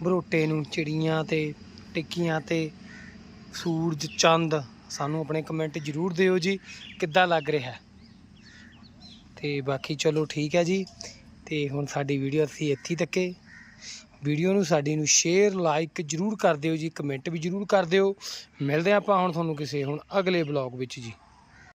ਬਰੋਟੇ ਨੂੰ, ਚਿੜੀਆਂ ਤੇ, ਟਿੱਕੀਆਂ ਤੇ, ਸੂਰਜ, ਚੰਦ, ਸਾਨੂੰ ਆਪਣੇ ਕਮੈਂਟ ਜਰੂਰ ਦਿਓ ਜੀ, ਕਿੱਦਾਂ ਲੱਗ ਰਿਹਾ। ਹੈ ਤੇ ਬਾਕੀ ਚਲੋ ਠੀਕ ਹੈ ਜੀ। ਤੇ ਹੁਣ ਸਾਡੀ ਵੀਡੀਓ ਅਸੀਂ ਇੱਥੇ ਤੱਕੇ। ਵੀਡੀਓ ਨੂੰ ਸਾਡੀ ਨੂੰ ਸ਼ੇਅਰ ਲਾਈਕ ਜਰੂਰ ਕਰ ਦਿਓ ਜੀ ਕਮੈਂਟ ਵੀ ਜਰੂਰ ਕਰ ਦਿਓ। ਮਿਲਦੇ ਹਾਂ ਆਪਾਂ ਹੁਣ ਤੁਹਾਨੂੰ ਕਿਸੇ ਹੁਣ ਅਗਲੇ ਬਲੌਗ ਵਿੱਚ ਜੀ।